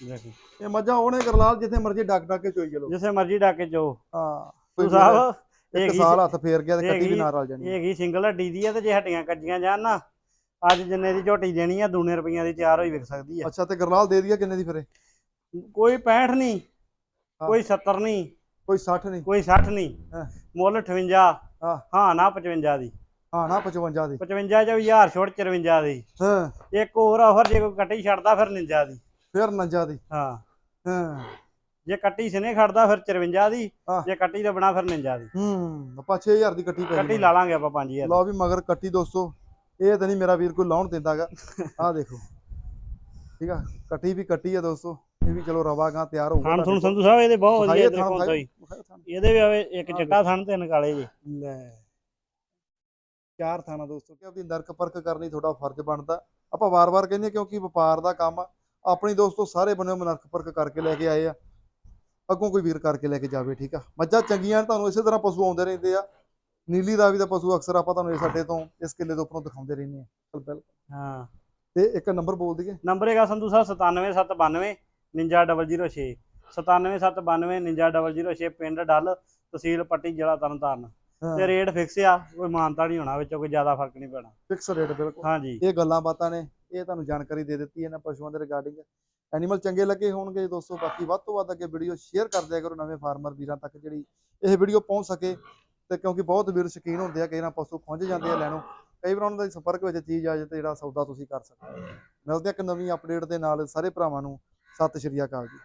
Speaker 2: ਦੇਖੋ।
Speaker 1: ਇਹ ਮੱਝਾਂ ਉਹਨੇ ਕਰਲਾਲ ਜਿੱਥੇ ਮਰਜ਼ੀ ਡੱਕ ਡੱਕ ਕੇ ਚੋਈ ਚਲੋ।
Speaker 2: ਜਿਸੇ ਮਰਜ਼ੀ ਡਾਕੇ ਚੋ।
Speaker 1: ਹਾਂ।
Speaker 2: ਸੰਧੂ ਸਾਹਿਬ
Speaker 1: ਇੱਕ ਸਾਲ ਹੱਥ ਫੇਰ ਗਿਆ ਤੇ ਕੱਟੀ ਵੀ ਨਾਲ ਰਲ ਜਾਣੀ।
Speaker 2: ਇਹ ਹੈਗੀ ਸਿੰਗਲ ਹੱਡੀ ਦੀ ਆ ਤੇ ਜੇ ਹੱਡੀਆਂ ਕੱਜੀਆਂ ਜਾਣ ਨਾ ਅੱਜ ਜਿੰਨੇ ਦੀ ਝੋਟੀ ਦੇਣੀ ਆ ਦੂਨੇ ਰੁਪਈਆਂ ਦੀ ਤਿਆਰ ਹੋਈ ਵਿਕ ਸਕਦੀ ਆ।
Speaker 1: ਅੱਛਾ ਤੇ ਗਰਲਾਲ ਦੇ ਦਈਏ ਕਿੰਨੇ ਦੀ ਫਿਰੇ
Speaker 2: ਕੋਈ 65 ਨਹੀਂ। ਕੋਈ 70 ਨਹੀਂ
Speaker 1: ਕੋਈ 60 ਨਹੀਂ।
Speaker 2: ਕੋਈ 60 ਨਹੀਂ। ਮੁੱਲ 58
Speaker 1: ਹਾਂ।
Speaker 2: ਹਾਂ ਨਾ 55 ਦੀ।
Speaker 1: ਹਾਂ ਨਾ 55 ਦੀ।
Speaker 2: 55 ਚ ਵੀ ਹਜ਼ਾਰ ਛੋੜ 54 ਦੀ।
Speaker 1: ਹਾਂ।
Speaker 2: ਇੱਕ ਹੋਰ ਆਫਰ ਜੇ ਕੋਈ ਕੱਟੀ ਛੱਡਦਾ ਫਿਰ 49 ਦੀ।
Speaker 1: ਫਿਰ ਨੰਜਾ ਦੀ।
Speaker 2: ਹਾਂ।
Speaker 1: ਹਾਂ।
Speaker 2: ਜੇ ਕੱਟੀ ਸਨੇ ਖੜਦਾ ਫਿਰ 54 ਦੀ। ਜੇ ਕੱਟੀ ਤੋਂ ਬਣਾ ਫਿਰ 49 ਦੀ।
Speaker 1: ਹੂੰ ਆਪਾਂ 6000 ਦੀ ਕੱਟੀ ਪੈ
Speaker 2: ਕੱਟੀ ਲਾ ਲਾਂਗੇ ਆਪਾਂ 5000
Speaker 1: ਲਓ ਵੀ ਮਗਰ ਕੱਟੀ ਦੋਸਤੋ ਇਹ ਤਾਂ ਨਹੀਂ ਮੇਰਾ ਵੀਰ ਕੋਈ ਲਾਉਣ ਦਿੰਦਾਗਾ। ਆਹ ਦੇਖੋ। ਠੀਕ ਆ ਕੱਟੀ ਵੀ ਕੱਟੀ ਆ ਦੋਸਤੋ। ਇਹ ਵੀ ਚਲੋ ਰਵਾ ਗਾਂ ਤਿਆਰ ਹੋਊਗਾ
Speaker 2: ਥਣ ਥਣ ਸੰਧੂ ਸਾਹਿਬ ਇਹਦੇ ਬਹੁਤ ਵਧੀਆ ਇਧਰ
Speaker 1: ਵਿਖਾਈਏ।
Speaker 2: ਹੀ ਇਹਦੇ ਵੀ ਆਵੇ ਇੱਕ ਚਿੱਟਾ ਥਣ ਤਿੰਨ ਕਾਲੇ ਜੇ।
Speaker 1: ਲੈ। ਚਾਰ ਥਾਣਾ ਦੋਸਤੋ ਕਿ ਆਪਣੀ ਨਰਕ ਪਰਖ ਕਰਨੀ ਤੁਹਾਡਾ ਫਰਜ਼ ਬਣਦਾ। ਆਪਾਂ ਵਾਰ-ਵਾਰ ਕਹਿੰਦੇ ਕਿਉਂਕਿ ਵਪਾਰ ਦਾ ਕੰਮ ਆ। ਆਪਣੀ ਦੋਸਤੋ ਸਾਰੇ ਬੰਨਿਓ ਨਰਕ ਪਰਖ ਕਰਕੇ ਲੈ ਕੇ ਆਏ ਆ। ਅੱਗੋਂ ਕੋਈ ਵੀਰ ਕਰਕੇ ਲੈ ਕੇ ਜਾਵੇ ਠੀਕ ਆ? ਮੱਝਾਂ ਚੰਗੀਆਂ ਤੁਹਾਨੂੰ ਇਸੇ ਤਰ੍ਹਾਂ ਪਸ਼ੂ ਆਉਂਦੇ ਰਹਿੰਦੇ ਆ। ਨੀਲੀ ਦਾ ਵੀ ਦਾ ਪਸ਼ੂ ਅਕਸਰ ਆਪਾਂ ਤੁਹਾਨੂੰ ਇਸ ਅੱਡੇ ਤੋਂ ਇਸ ਕਿੱਲੇ ਤੋਂ ਉੱਪਰੋਂ ਦਿਖਾਉਂਦੇ ਰਹਿੰਦੇ ਆ। ਚਲ ਬਿਲ
Speaker 2: ਹਾਂ।
Speaker 1: ਤੇ ਇੱਕ ਨੰਬਰ ਬੋਲ ਦਈਏ।
Speaker 2: ਨੰਬਰ ਹੈਗਾ ਸੰਧੂ ਸਾਹਿਬ 97792 99006 97792 99006 ਪਿੰਡ ਡੱਲ ਤਹਿਸੀਲ ਪੱਟੀ ਜ਼ਿਲ੍ਹਾ ਤਰਨਤਾਰਨ। ਤੇ ਰੇਟ ਫਿਕਸ ਆ ਕੋਈ ਮਾਨਤਾ ਨਹੀਂ ਹੋਣਾ ਵਿੱਚੋਂ ਕੋਈ ਜ਼ਿਆਦਾ ਫ਼ਰਕ ਨਹੀਂ ਪੈਣਾ।
Speaker 1: ਫਿਕਸ ਰੇਟ ਬਿਲਕੁਲ।
Speaker 2: ਹਾਂਜੀ।
Speaker 1: ਇਹ ਗੱਲਾਂ ਬਾਤਾਂ ਨੇ ਇਹ ਤੁਹਾਨੂੰ ਜਾਣਕਾਰੀ ਦੇ ਦਿੱਤੀ ਇਹਨਾਂ ਪਸ਼ੂਆਂ ਦੇ ਰਿਗਾਰਡਿੰਗ ਐਨੀਮਲ ਚੰਗੇ ਲੱਗੇ ਹੋਣਗੇ ਦੋਸਤੋ ਬਾਕੀ ਵੱਧ ਤੋਂ ਵੱਧ ਅੱਗੇ ਵੀਡੀਓ ਸ਼ੇਅਰ ਕਰ ਦਿਆ ਕਰੋ ਨਵੇਂ ਫਾਰਮਰ ਵੀਰਾਂ ਤੱਕ ਜਿਹੜੀ ਇਹ ਵੀਡੀਓ ਪਹੁੰਚ ਸਕੇ। ਤੇ ਕਿਉਂਕਿ ਬਹੁਤ ਵੀਰ ਸ਼ੌਕੀਨ ਹੁੰਦੇ ਆ ਕਈ ਨਾ ਪਸ਼ੂ ਖੁੰਝ ਜਾਂਦੇ ਆ ਲੈਣੋਂ। ਕਈ ਵਾਰ ਉਹਨਾਂ ਦੇ ਸੰਪਰਕ ਵਿੱਚ ਚੀਜ਼ ਆ ਜਾਏ ਤੇ ਜਿਹੜਾ ਸੌਦਾ ਤੁਸੀਂ ਕਰ ਸਕਦੇ ਮਿਲਦੇ ਆ ਇੱਕ ਨਵੀਂ ਅਪਡੇਟ ਦੇ ਨਾਲ ਸਾਰੇ ਭਰਾਵਾਂ ਨੂੰ। ਸਤਿ ਸ਼੍ਰੀ ਅਕਾਲ ਜੀ।